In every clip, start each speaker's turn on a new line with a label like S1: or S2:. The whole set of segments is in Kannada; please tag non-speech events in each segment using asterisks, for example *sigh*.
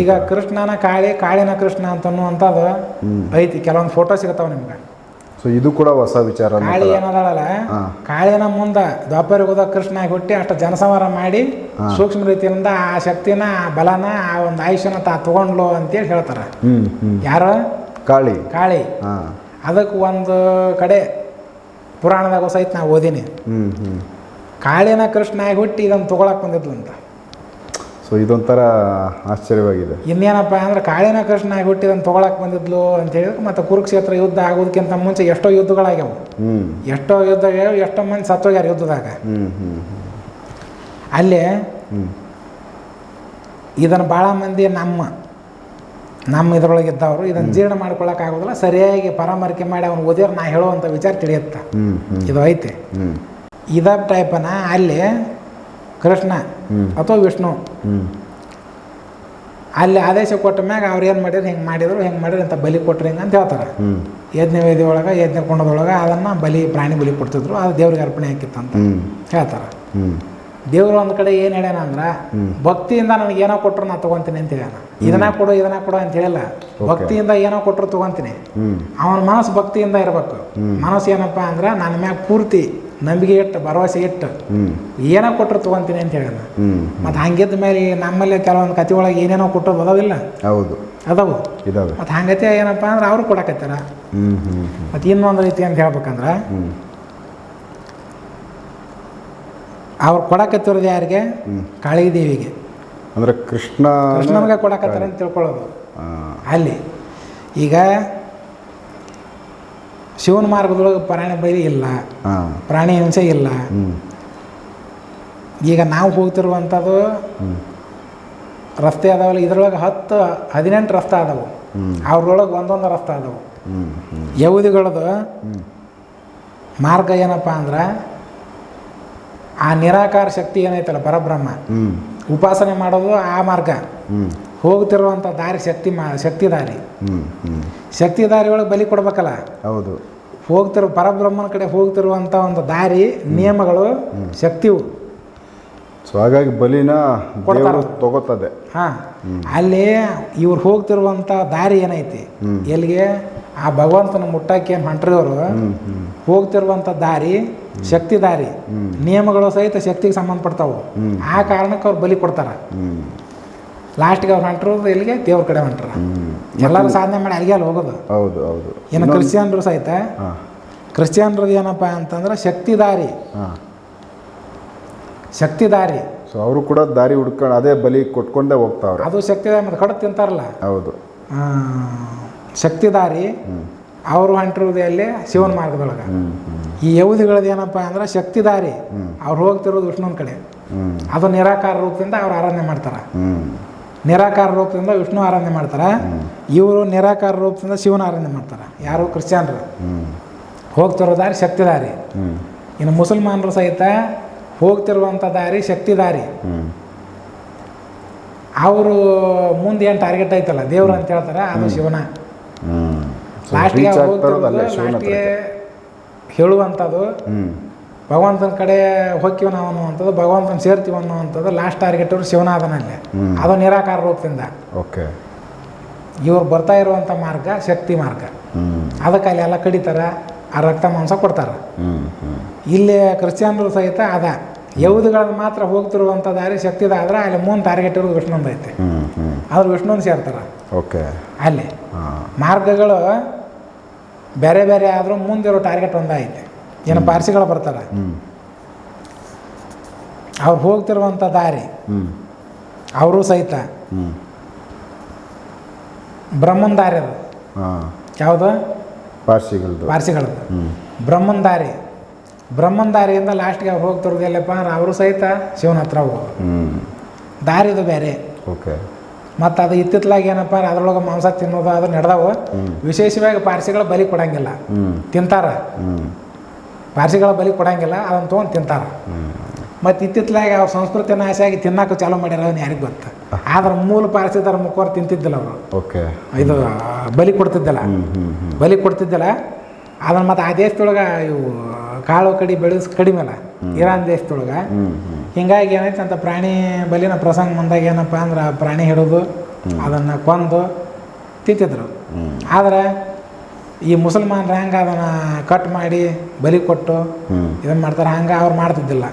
S1: ಈಗ ಕೃಷ್ಣನ ಕಾಳಿ ಕಾಳಿನ ಕೃಷ್ಣ ಅಂತ ಅನ್ನುವಂಥದ್ದು ಐತಿ ಕೆಲವೊಂದು ಫೋಟೋ ಸಿಗತಾವ ನಿಮ್ಗೆ.
S2: ಸೊ ಇದು ಕೂಡ ಹೊಸ ವಿಚಾರ
S1: ಕಾಳಿ
S2: ಏನದಾಳಲ್ಲ
S1: ಏನದಲ್ಲ ಕಾಳಿನ ಮುಂದ ದ್ವಾಪರಿಗೆ ಹೋದ ಕೃಷ್ಣ ಆಗಿ ಹುಟ್ಟಿ ಅಷ್ಟು ಜನಸಂಹಾರ ಮಾಡಿ ಸೂಕ್ಷ್ಮ ರೀತಿಯಿಂದ ಆ ಶಕ್ತಿನ ಆ ಬಲನ ಆ ಒಂದು ಆಯುಷ್ಯನ ತಾ ತಗೊಂಡ್ಲು ಅಂತೇಳಿ ಹೇಳ್ತಾರೆ. ಯಾರು?
S2: ಕಾಳಿ.
S1: ಕಾಳಿ. ಅದಕ್ಕೆ ಒಂದು ಕಡೆ ಪುರಾಣದಾಗ ಸಹಿತ ನಾವು ಓದಿನಿ. ಕಾಳಿನ ಕೃಷ್ಣ ಆಗಿ ಹುಟ್ಟಿ ಇದನ್ನು ತಗೊಳಕ್ ಬಂದಿದ್ಲು ಅಂತ.
S2: ಸೊ ಇದೊಂಥರ ಆಶ್ಚರ್ಯವಾಗಿದೆ.
S1: ಇನ್ನೇನಪ್ಪ ಅಂದ್ರೆ ಕಾಳಿನ ಕೃಷ್ಣ ಆಗಿಬಿಟ್ಟು ಇದನ್ನು ತೊಗೊಳಕ್ ಬಂದಿದ್ಲು ಅಂತ ಹೇಳಿದ್ರೆ ಮತ್ತೆ ಕುರುಕ್ಷೇತ್ರ ಯುದ್ಧ ಆಗೋದಕ್ಕಿಂತ ಮುಂಚೆ ಎಷ್ಟೋ ಯುದ್ಧಗಳಾಗ್ಯಾವ. ಎಷ್ಟೋ ಯುದ್ಧ ಎಷ್ಟೋ ಮಂದಿ ಸತ್ತೋಗ್ಯಾರ ಯುದ್ಧದಾಗ. ಅಲ್ಲಿ ಇದನ್ನು ಭಾಳ ಮಂದಿ ನಮ್ಮ ನಮ್ಮ ಇದ್ರೊಳಗೆ ಇದ್ದವರು ಇದನ್ನು ಜೀರ್ಣ ಮಾಡ್ಕೊಳ್ಳೋಕ್ಕಾಗೋದಿಲ್ಲ ಸರಿಯಾಗಿ ಪರಾಮರಿಕೆ ಮಾಡಿ ಅವ್ನು ಓದಿದ್ರೆ ನಾ ಹೇಳುವಂಥ ವಿಚಾರ ತಿಳಿಯುತ್ತೆ. ಇದು ಐತೆ. ಇದ ಟೈಪನ ಅಲ್ಲಿ ಕೃಷ್ಣ ಅಥವಾ ವಿಷ್ಣು. ಅಲ್ಲಿ ಆದೇಶ ಕೊಟ್ಟ ಮ್ಯಾಗ ಅವ್ರು ಏನು ಮಾಡಿದ್ರು ಹಿಂಗೆ ಮಾಡಿದ್ರು ಹೆಂಗೆ ಮಾಡಿದ್ರು ಅಂತ ಬಲಿ ಕೊಟ್ರಿ ಹಿಂಗೆ ಅಂತ ಹೇಳ್ತಾರೆ.
S2: ಯಜ್ಞವೇದಿ
S1: ಯಜ್ಞ ವೇದಿ ಒಳಗೆ ಯಜ್ಞ ಕುಂಡದೊಳಗೆ ಅದನ್ನು ಬಲಿ ಪ್ರಾಣಿ ಬಲಿ ಕೊಡ್ತಿದ್ರು ಅದು ದೇವ್ರಿಗೆ ಅರ್ಪಣೆ ಹಾಕಿತ್ತಂತ ಹೇಳ್ತಾರೆ. ದೇವರು ಒಂದು ಕಡೆ ಏನು ಹೇಳ್ಯಾನ ಅಂದ್ರೆ. ಭಕ್ತಿಯಿಂದ ನನಗೆ ಏನೋ ಕೊಟ್ಟರು ನಾ ತಗೊಂತೀನಿ ಅಂತ ಹೇಳ್ಯಾನ. ಇದನ್ನ ಕೊಡು ಇದನ್ನ ಕೊಡು ಅಂತ ಹೇಳಲ್ಲ. ಭಕ್ತಿಯಿಂದ ಏನೋ ಕೊಟ್ಟರು ತಗೊಂತೀನಿ. ಅವನ ಮನಸ್ಸು ಭಕ್ತಿಯಿಂದ ಇರಬೇಕು. ಮನಸ್ಸು ಏನಪ್ಪ ಅಂದ್ರೆ ನನ್ನ ಮ್ಯಾಗ ಪೂರ್ತಿ ನಂಬಿಕೆ ಇಟ್ಟು ಭರವಸೆ ಇಟ್ಟು ಏನೋ ಕೊಟ್ಟರು ತೊಗೊಂತೀನಿ ಅಂತ
S2: ಹೇಳೋಣ
S1: ಮತ್ತು ಹಂಗಿದ್ದ ಮೇಲೆ ನಮ್ಮಲ್ಲಿ ಕೆಲವೊಂದು ಕತೆ ಒಳಗೆ ಏನೇನೋ ಕೊಟ್ಟರು ಅದಾವಿಲ್ಲ
S2: ಹೌದು.
S1: ಅದಾವು.
S2: ಇದಾವೆ.
S1: ಮತ್ತು ಹಂಗತೆ ಏನಪ್ಪ ಅಂದ್ರೆ ಅವರು ಕೊಡಕತ್ತಾರ. ಮತ್ತು ಇನ್ನೊಂದು ರೀತಿ ಅಂತ ಹೇಳ್ಬೇಕಂದ್ರೆ ಅವ್ರು ಕೊಡಕತ್ತಿರೋದು ಯಾರಿಗೆ? ಕಾಳಿ ದೇವಿಗೆ
S2: ಅಂದ್ರೆ ಕೃಷ್ಣ
S1: ಕೃಷ್ಣನಿಗೆ ಕೊಡಕತ್ತಾರ ಅಂತ ತಿಳ್ಕೊಳ್ಳೋದು. ಅಲ್ಲಿ. ಈಗ ಶಿವನ ಮಾರ್ಗದೊಳಗೆ ಪ್ರಾಣಿ ಬೈರಿ ಇಲ್ಲ. ಪ್ರಾಣಿ ಹಿಂಸೆ ಇಲ್ಲ. ಈಗ ನಾವು ಹೋಗ್ತಿರುವಂಥದ್ದು ರಸ್ತೆ ಅದಾವಲ್ಲ ಇದ್ರೊಳಗೆ ಹತ್ತು ಹದಿನೆಂಟು ರಸ್ತೆ ಅದಾವು. ಅವ್ರೊಳಗೆ ಒಂದೊಂದು ರಸ್ತೆ ಅದಾವು. ಯಹೂದಿಗಳದು ಮಾರ್ಗ ಏನಪ್ಪ ಅಂದ್ರೆ ಆ ನಿರಾಕಾರ ಶಕ್ತಿ ಏನೈತಲ್ಲ ಪರಬ್ರಹ್ಮ? ಉಪಾಸನೆ ಮಾಡೋದು ಆ ಮಾರ್ಗ. ಹೋಗ್ತಿರುವಂಥ ದಾರಿ ಶಕ್ತಿ ಮಾ ಶಕ್ತಿ ದಾರಿ ಶಕ್ತಿ ದಾರಿ ಒಳಗೆ ಬಲಿ ಕೊಡ್ಬೇಕಲ್ಲ?
S2: ಹೌದು.
S1: ಹೋಗ್ತಿರೋ ಪರಬ್ರಹ್ಮನ ಕಡೆ ಹೋಗ್ತಿರುವಂಥ ಒಂದು ದಾರಿ ನಿಯಮಗಳು ಶಕ್ತಿವು.
S2: ಸೊ ಹಾಗಾಗಿ ಬಲಿನ ತಗೋತದೆ.
S1: ಹಾಂ ಅಲ್ಲಿ ಇವ್ರು ಹೋಗ್ತಿರುವಂಥ ದಾರಿ ಏನೈತಿ? ಎಲ್ಲಿಗೆ? ಆ ಭಗವಂತನ ಮುಟ್ಟಕ್ಕೆ ಹೊಂಟ್ರಿಯವರು ಹೋಗ್ತಿರುವಂಥ ದಾರಿ ಶಕ್ತಿ ದಾರಿ. ನಿಯಮಗಳು ಸಹಿತ ಶಕ್ತಿಗೆ ಸಂಬಂಧಪಡ್ತಾವು. ಆ ಕಾರಣಕ್ಕೆ ಅವ್ರು ಬಲಿ ಕೊಡ್ತಾರೆ. ಲಾಸ್ಟ್ಗೆ ಅವ್ರು ಹೊಂಟರು ಇಲ್ಲಿಗೆ ದೇವ್ರ ಕಡೆ ಹೊಂಟ್ರ. ಎಲ್ಲರೂ ಸಾಧನೆ ಮಾಡಿ ಅಲ್ಲಿಗೆ ಅಲ್ಲಿ ಹೋಗೋದು.
S2: ಹೌದು ಹೌದು.
S1: ಇನ್ನು ಕ್ರಿಶ್ಚಿಯನ್ರು ಸಹಿತ ಕ್ರಿಶ್ಚಿಯನ್ರದ್ದು ಏನಪ್ಪ ಅಂತಂದ್ರೆ ಶಕ್ತಿ ದಾರಿ ಶಕ್ತಿ ದಾರಿ
S2: ಸೊ ಅವರು ಕೂಡ ದಾರಿ ಹುಡ್ಕೊಂಡು ಅದೇ ಬಲಿ ಕೊಟ್ಕೊಂಡೇ ಹೋಗ್ತಾವ್ರೆ.
S1: ಅದು ಶಕ್ತಿ ದಾರಿ ಮತ್ತು ತಿಂತಾರಲ್ಲ?
S2: ಹೌದು.
S1: ಶಕ್ತಿ ದಾರಿ ಅವರು ಹೊಂಟಿರೋದು ಅಲ್ಲಿ ಶಿವನ ಮಾರ್ಗದೊಳಗೆ. ಈ ಯೌದಿಗಳದ್ದು ಏನಪ್ಪ ಅಂದ್ರೆ ಶಕ್ತಿ ದಾರಿ. ಅವ್ರು ಹೋಗ್ತಿರೋದು ವಿಷ್ಣುವಿನ ಕಡೆ. ಅದು ನಿರಾಕಾರ ರೂಪದಿಂದ ಅವ್ರು ಆರಾಧನೆ ಮಾಡ್ತಾರೆ. ನಿರಾಕಾರ ರೂಪದಿಂದ ವಿಷ್ಣು ಆರಾಧನೆ ಮಾಡ್ತಾರೆ. ಇವರು ನಿರಾಕಾರ ರೂಪದಿಂದ ಶಿವನ ಆರಾಧನೆ ಮಾಡ್ತಾರೆ. ಯಾರು? ಕ್ರಿಶ್ಚಿಯನ್ರು. ಹೋಗ್ತಿರೋ ದಾರಿ ಶಕ್ತಿ ದಾರಿ ಇನ್ನು ಮುಸಲ್ಮಾನರು ಸಹಿತ ಹೋಗ್ತಿರುವಂಥ ದಾರಿ ಶಕ್ತಿ ದಾರಿ ಅವರು ಮುಂದೆ ಏನು ಟಾರ್ಗೆಟ್ ಐತಲ್ಲ ದೇವ್ರು ಅಂತ ಹೇಳ್ತಾರೆ ಅದು ಶಿವನ. ಲಾಸ್ಟ್ಗೆ ಲಾಸ್ಟ್ಗೆ ಹೇಳುವಂಥದ್ದು ಭಗವಂತನ ಕಡೆ ಹೋಗ್ತೀವಿ ನಾವು ಅನ್ನುವಂಥದ್ದು ಭಗವಂತನ ಸೇರ್ತೀವಿ ಅನ್ನುವಂಥದ್ದು ಲಾಸ್ಟ್ ಟಾರ್ಗೆಟ್ ಅವರು ಶಿವನಾದನಲ್ಲಿ
S2: ಹ್ಮ್.
S1: ಅದು ನಿರಾಕಾರ ರೂಪದಿಂದ.
S2: ಓಕೆ
S1: ಇವ್ರು ಬರ್ತಾ ಇರುವಂಥ ಮಾರ್ಗ ಶಕ್ತಿ ಮಾರ್ಗ. ಅದಕ್ಕೆ ಅಲ್ಲಿ ಎಲ್ಲ ಕಡಿತಾರೆ ಆ ರಕ್ತ ಮಾಂಸ ಕೊಡ್ತಾರೆ. ಇಲ್ಲಿ ಕ್ರಿಶ್ಚಿಯನ್ರು ಸಹಿತ ಅದ. ಯೌದುಗಳನ್ನು ಮಾತ್ರ ಹೋಗ್ತಿರುವಂಥ ದಾರಿ ಶಕ್ತಿದ ಆದ್ರೆ ಅಲ್ಲಿ ಮೂನ್ ಟಾರ್ಗೆಟ್ ಇರೋದು ವಿಷ್ಣುಂದ ಐತೆ. ಆದ್ರೆ ವಿಷ್ಣುನ್ ಸೇರ್ತಾರೆ.
S2: ಓಕೆ
S1: ಅಲ್ಲಿ. ಮಾರ್ಗಗಳು ಬೇರೆ ಬೇರೆ ಆದರೂ ಮುಂದಿರೋ ಟಾರ್ಗೆಟ್ ಒಂದೇ ಐತೆ. ಏನು ಪಾರ್ಸಿಗಳು ಬರ್ತಾರೆ. ಅವ್ರು ಹೋಗ್ತಿರುವಂಥ ದಾರಿ ಅವರು ಸಹಿತ
S2: ಹ್ಮ್.
S1: ಬ್ರಹ್ಮನ್ ದಾರಿ ಅದು. ಯಾವುದು?
S2: ಪಾರ್ಸಿಗಳದ್ದು
S1: ಪಾರ್ಸಿಗಳದ್ದು
S2: ಹ್ಮ್.
S1: ಬ್ರಹ್ಮನ್ ದಾರಿ. ಬ್ರಹ್ಮನ್ ದಾರಿಯಿಂದ ಲಾಸ್ಟ್ಗೆ ಅವ್ರು ಹೋಗ್ತಿರೋದು ಎಲ್ಲಪ್ಪ ಅಂದ್ರೆ ಅವರು ಸಹಿತ ಶಿವನ ಹತ್ರ ಹೋಗೋದು. ದಾರಿದು ಬೇರೆ.
S2: ಓಕೆ.
S1: ಮತ್ತು ಅದು ಇತ್ತಿತ್ತಲಾಗ ಏನಪ್ಪ ಅಂದ್ರೆ ಅದ್ರೊಳಗೆ ಮಾಂಸ ತಿನ್ನೋದು ಅದು ನಡೆದವು. ವಿಶೇಷವಾಗಿ ಪಾರ್ಸಿಗಳು ಬಲಿ ಕೊಡಂಗಿಲ್ಲ. ತಿಂತಾರ. ಪಾರ್ಸಿಗಳ ಬಲಿ ಕೊಡಂಗಿಲ್ಲ ಅದನ್ನು ತೊಗೊಂಡು ತಿಂತಾರೆ. ಮತ್ತು ಇತ್ತಿತ್ತಲಾಗಿ ಅವ್ರ ಸಂಸ್ಕೃತಿ ನಾಶ ಆಗಿ ತಿನ್ನಕ್ಕೆ ಚಾಲೂ ಮಾಡ್ಯಾರ ಅವ್ನು ಯಾರಿಗೆ ಗೊತ್ತ? ಆದ್ರೆ ಮೂಲ ಪಾರ್ಸಿದಾರ ಮುಖವಾರ ತಿಂತಿದ್ದಿಲ್ಲ ಅವರು.
S2: ಓಕೆ.
S1: ಇದು ಬಲಿ ಕೊಡ್ತಿದ್ದಿಲ್ಲ. ಬಲಿ ಕೊಡ್ತಿದ್ದಿಲ್ಲ. ಅದನ್ನು ಮತ್ತು ಆ ದೇಶದೊಳಗೆ ಇವು ಕಾಳು ಕಡಿ ಬೆಳೆಸ್ ಕಡಿಮೆ ಅಲ್ಲ. ಇರಾನ್ ದೇಶದೊಳಗೆ. ಹಿಂಗಾಗಿ ಏನೈತೆ ಅಂತ ಪ್ರಾಣಿ ಬಲಿನ ಪ್ರಸಂಗ ಬಂದಾಗ ಏನಪ್ಪ ಅಂದ್ರೆ ಆ ಪ್ರಾಣಿ ಹಿಡಿದು ಅದನ್ನು ಕೊಂದು ತಿಂತಿದ್ರು. ಆದರೆ ಈ ಮುಸಲ್ಮಾನರು ಹೆಂಗೆ ಅದನ್ನು ಕಟ್ ಮಾಡಿ ಬಲಿ ಕೊಟ್ಟು ಇದನ್ನು ಮಾಡ್ತಾರೆ. ಹಂಗೆ ಅವ್ರು ಮಾಡ್ತಿದ್ದಿಲ್ಲ.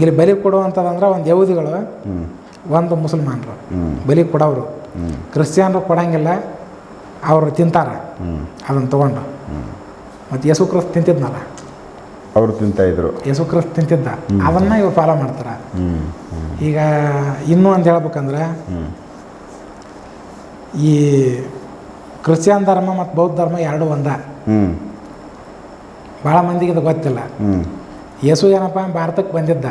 S1: ಇಲ್ಲಿ ಬಲಿ ಕೊಡುವಂಥದ್ದಂದ್ರೆ ಒಂದು ಯಹೂದಿಗಳು ಒಂದು ಮುಸಲ್ಮಾನರು. ಬಲಿ ಕೊಡೋರು ಕ್ರಿಶ್ಚಿಯನ್ರು ಕೊಡಂಗಿಲ್ಲ ಅವರು ತಿಂತಾರೆ. ಅದನ್ನ ತೊಗೊಂಡು. ಮತ್ತು ಯೇಸು ಕ್ರಿಸ್ತ ತಿಂತಿದ್ನಲ್ಲ?
S2: ಅವರು ತಿಂತಾ ಇದ್ರು.
S1: ಯೇಸು ಕ್ರಿಸ್ತ ತಿಂತಿದ್ದ. ಅದನ್ನು ಇವ್ರು ಫಾಲೋ ಮಾಡ್ತಾರೆ. ಈಗ ಇನ್ನೂ ಅಂತ ಹೇಳ್ಬೇಕಂದ್ರೆ ಈ ಕ್ರಿಶ್ಚಿಯನ್ ಧರ್ಮ ಮತ್ತು ಬೌದ್ಧ ಧರ್ಮ ಎರಡು ಒಂದ. ಭಾಳ ಮಂದಿಗೆ ಇದು ಗೊತ್ತಿಲ್ಲ. ಯೇಸು ಏನಪ್ಪ ಭಾರತಕ್ಕೆ ಬಂದಿದ್ದ.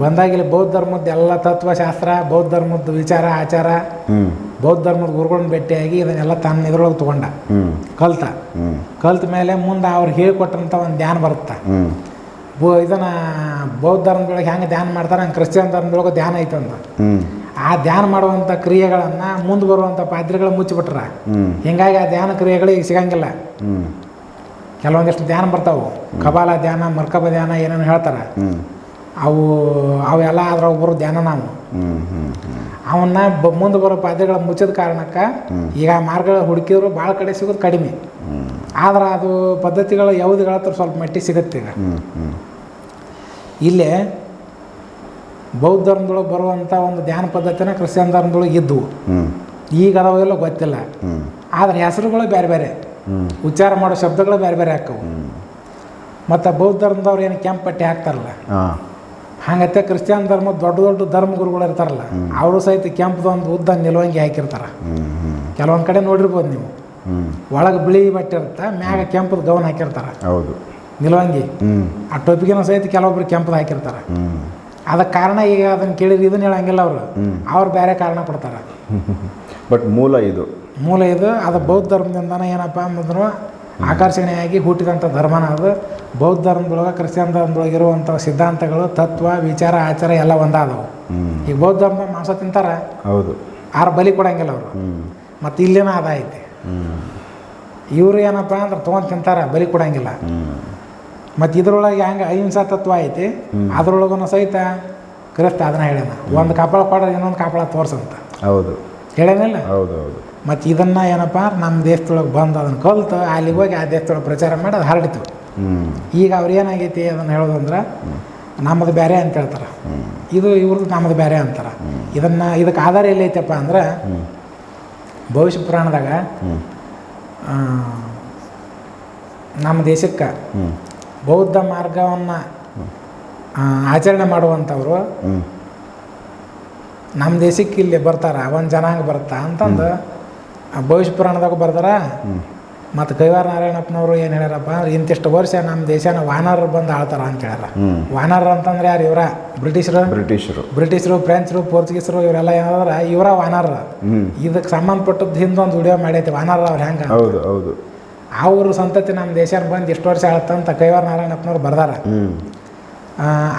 S1: ಬಂದಾಗ ಇಲ್ಲಿ ಬೌದ್ಧ ಧರ್ಮದ ಎಲ್ಲ ತತ್ವಶಾಸ್ತ್ರ ಬೌದ್ಧ ಧರ್ಮದ ವಿಚಾರ ಆಚಾರ ಬೌದ್ಧ ಧರ್ಮದ ಗುರುಗಳನ್ನ ಭೇಟಿಯಾಗಿ ಇದನ್ನೆಲ್ಲ ತನ್ನ ಇದ್ರೊಳಗೆ ತಗೊಂಡ. ಕಲ್ತ. ಕಲ್ತ ಮೇಲೆ ಮುಂದೆ ಅವ್ರು ಹೇಳಿಕೊಟ್ಟಂತ ಒಂದು ಧ್ಯಾನ ಬರುತ್ತೆ.
S2: ಇದನ್ನ
S1: ಬೋ ಇದನ್ನು ಬೌದ್ಧ ಧರ್ಮದೊಳಗೆ ಹೆಂಗೆ ಧ್ಯಾನ ಮಾಡ್ತಾರೆ ಹಂಗೆ ಕ್ರಿಶ್ಚಿಯನ್ ಧರ್ಮದೊಳಗೆ ಧ್ಯಾನ ಐತಂತ. ಆ ಧ್ಯಾನ ಮಾಡುವಂಥ ಕ್ರಿಯೆಗಳನ್ನು ಮುಂದೆ ಬರುವಂಥ ಪಾದ್ರಿಗಳು ಮುಚ್ಚಿಬಿಟ್ರ. ಹಿಂಗಾಗಿ ಆ ಧ್ಯಾನ ಕ್ರಿಯೆಗಳು ಈಗ ಸಿಗಂಗಿಲ್ಲ ಕೆಲವೊಂದಿಷ್ಟು ಧ್ಯಾನ ಬರ್ತಾವೆ. ಕಬಾಲ ಧ್ಯಾನ ಮರ್ಕಬ ಧ್ಯಾನ ಏನೇನು ಹೇಳ್ತಾರೆ. ಅವು ಅವೆಲ್ಲ ಅದ್ರಾಗ ಒಬ್ಬರು ಧ್ಯಾನ ನಾವು. ಅವನ್ನ ಬ ಮುಂದೆ ಬರೋ ಪಾತ್ರೆಗಳು ಮುಚ್ಚಿದ ಕಾರಣಕ್ಕೆ ಈಗ ಆ ಮಾರ್ಗಗಳು ಹುಡುಕಿದ್ರು ಭಾಳ ಕಡೆ ಸಿಗೋದು ಕಡಿಮೆ. ಆದ್ರೆ ಅದು ಪದ್ಧತಿಗಳು ಯಾವುದುಗಳ ಸ್ವಲ್ಪ ಮಟ್ಟಿಗೆ ಸಿಗುತ್ತೆ ಈಗ. ಇಲ್ಲೇ ಬೌದ್ಧ ಧರ್ಮದೊಳಗೆ ಬರುವಂಥ ಒಂದು ಧ್ಯಾನ ಪದ್ಧತಿನ ಕ್ರಿಶ್ಚಿಯನ್ ಧರ್ಮದೊಳಗೆ ಇದ್ದವು ಈಗ ಅದಾವೆಲ್ಲ ಗೊತ್ತಿಲ್ಲ. ಆದರೆ ಹೆಸರುಗಳು ಬೇರೆ ಬೇರೆ ಉಚ್ಚಾರ ಮಾಡೋ ಶಬ್ದಗಳು ಬೇರೆ ಬೇರೆ ಹಾಕವು. ಮತ್ತು ಬೌದ್ಧ ಧರ್ಮದವ್ರು ಏನು ಕೆಂಪು ಪಟ್ಟಿ ಹಾಕ್ತಾರಲ್ಲ? ಹಂಗತ್ತೆ ಕ್ರಿಶ್ಚಿಯನ್ ಧರ್ಮ ದೊಡ್ಡ ದೊಡ್ಡ ಧರ್ಮಗುರುಗಳು ಇರ್ತಾರಲ್ಲ ಅವರು ಸಹಿತ ಕೆಂಪದೊಂದು ಉದ್ದ ನಿಲುವಂಗಿ ಹಾಕಿರ್ತಾರೆ. ಕೆಲವೊಂದು ಕಡೆ ನೋಡಿರ್ಬೋದು ನೀವು. ಒಳಗೆ ಬಿಳಿ ಬಟ್ಟೆ ಇರುತ್ತೆ ಮ್ಯಾಗ ಕೆಂಪದ ಗೌನ್ ಹಾಕಿರ್ತಾರೆ.
S2: ಹೌದು.
S1: ನಿಲುವಂಗಿ. ಆ ಟೊಪಿಗೆನೂ ಸಹಿತ ಕೆಲವೊಬ್ರು ಕೆಂಪದ ಹಾಕಿರ್ತಾರೆ. ಅದಕ್ಕೆ ಕಾರಣ ಈಗ ಅದನ್ನು ಕೇಳಿದ್ರೆ ಇದನ್ನ ಹೇಳಂಗಿಲ್ಲ ಅವರು. ಅವ್ರು ಬೇರೆ ಕಾರಣ ಕೊಡ್ತಾರೆ
S2: ಬಟ್ *laughs* ಮೂಲ ಇದು.
S1: ಮೂಲ ಇದು ಅದು ಬೌದ್ಧ ಧರ್ಮದಿಂದನೇ ಏನಪ್ಪ ಅಂದ್ರು ಆಕರ್ಷಣೆಯಾಗಿ ಹುಟ್ಟಿದಂಥ ಧರ್ಮನ ಅದು. ಬೌದ್ಧ ಧರ್ಮದೊಳಗೆ ಕ್ರಿಶ್ಚಿಯನ್ ಧರ್ಮದೊಳಗೆ ಇರುವಂಥ ಸಿದ್ಧಾಂತಗಳು ತತ್ವ ವಿಚಾರ ಆಚಾರ ಎಲ್ಲ ಒಂದಾದವು ಈಗ ಬೌದ್ಧ ಧರ್ಮ ಮಾಂಸ ತಿಂತಾರೆ
S2: ಹೌದು.
S1: ಆರು ಬಲಿ ಕೊಡಂಗಿಲ್ಲ ಅವರು. ಮತ್ತು ಇಲ್ಲಿನ ಅದ ಐತಿ. ಇವರು ಏನಪ್ಪ ಅಂದ್ರೆ ತೊಗೊಂಡು ತಿಂತಾರೆ ಬಲಿ ಕೊಡಂಗಿಲ್ಲ. ಮತ್ತು ಇದ್ರೊಳಗೆ ಹೆಂಗೆ ಅಹಿಂಸಾ ತತ್ವ ಐತಿ ಅದರೊಳಗೂ ಸಹಿತ ಕ್ರಿಸ್ತ ಅದನ್ನ ಹೇಳ್ಯಾನ. ಒಂದು ಕಾಪಾಳ ಕೊಡ್ರೆ ಇನ್ನೊಂದು ಕಾಪಾಳ ತೋರ್ಸಂತ.
S2: ಹೌದು.
S1: ಹೇಳ್ಯಾನಿಲ್ಲ?
S2: ಹೌದು ಹೌದು
S1: ಮತ್ತು ಇದನ್ನು ಏನಪ್ಪ ನಮ್ಮ ದೇಶದೊಳಗೆ ಬಂದು ಅದನ್ನು ಕಲ್ತು ಅಲ್ಲಿಗೆ ಹೋಗಿ ಆ ದೇಶದೊಳಗೆ ಪ್ರಚಾರ ಮಾಡಿ ಅದು ಹರಡಿತು. ಈಗ ಅವ್ರು ಏನಾಗೈತಿ ಅದನ್ನು ಹೇಳೋದಂದ್ರೆ ನಮ್ಮದು ಬೇರೆ ಅಂತ ಹೇಳ್ತಾರೆ. ಇದು ಇವ್ರದ್ದು ನಮ್ಮದು ಬೇರೆ ಅಂತಾರೆ. ಇದನ್ನು ಇದಕ್ಕೆ ಆಧಾರ ಎಲ್ಲೈತಪ್ಪ ಅಂದ್ರೆ ಭವಿಷ್ಯ ಪುರಾಣದಾಗ ನಮ್ಮ ದೇಶಕ್ಕೆ ಬೌದ್ಧ ಮಾರ್ಗವನ್ನು ಆಚರಣೆ ಮಾಡುವಂಥವ್ರು ನಮ್ಮ ದೇಶಕ್ಕೆ ಇಲ್ಲಿ ಬರ್ತಾರ ಒಂದು ಜನಾಂಗ ಬರ್ತಾ ಅಂತಂದು ಆ ಭವಿಷ್ಯ ಪುರಾಣದಾಗ ಬರ್ತಾರ ಮತ್ತು ಕೈವಾರ ನಾರಾಯಣಪ್ಪನವರು ಏನು ಹೇಳ್ಯಾರಪ್ಪ ಅಂದ್ರೆ ಇಂತಿಷ್ಟು ವರ್ಷ ನಮ್ಮ ದೇಶನ ವಾನರರು ಬಂದು ಆಳ್ತಾರ ಅಂತ ಹೇಳ್ಯಾರ.
S2: ವಾನರ್
S1: ವಾನರರು ಅಂತಂದ್ರೆ ಯಾರು ಇವರ? ಬ್ರಿಟಿಷರು?
S2: ಬ್ರಿಟಿಷರು.
S1: ಬ್ರಿಟಿಷರು ಫ್ರೆಂಚರು ಪೋರ್ಚುಗೀಸರು ಇವರೆಲ್ಲ ಏನಾದ್ರ ಇವರ
S2: ವಾನರ
S1: ಇದಕ್ಕೆ ಸಂಬಂಧಪಟ್ಟದ್ದು ಹಿಂದೊಂದು ವಿಡಿಯೋ ಮಾಡೈತಿ ವಾನರ ಅವ್ರು ಹೆಂಗೆ
S2: ಹೌದು ಹೌದು.
S1: ಅವ್ರ ಸಂತತಿ ನಮ್ಮ ದೇಶ ಬಂದು ಎಷ್ಟು ವರ್ಷ ಆಳತ್ತಂತ ಕೈವಾರ ನಾರಾಯಣಪ್ಪನವ್ರು ಬರ್ದಾರ.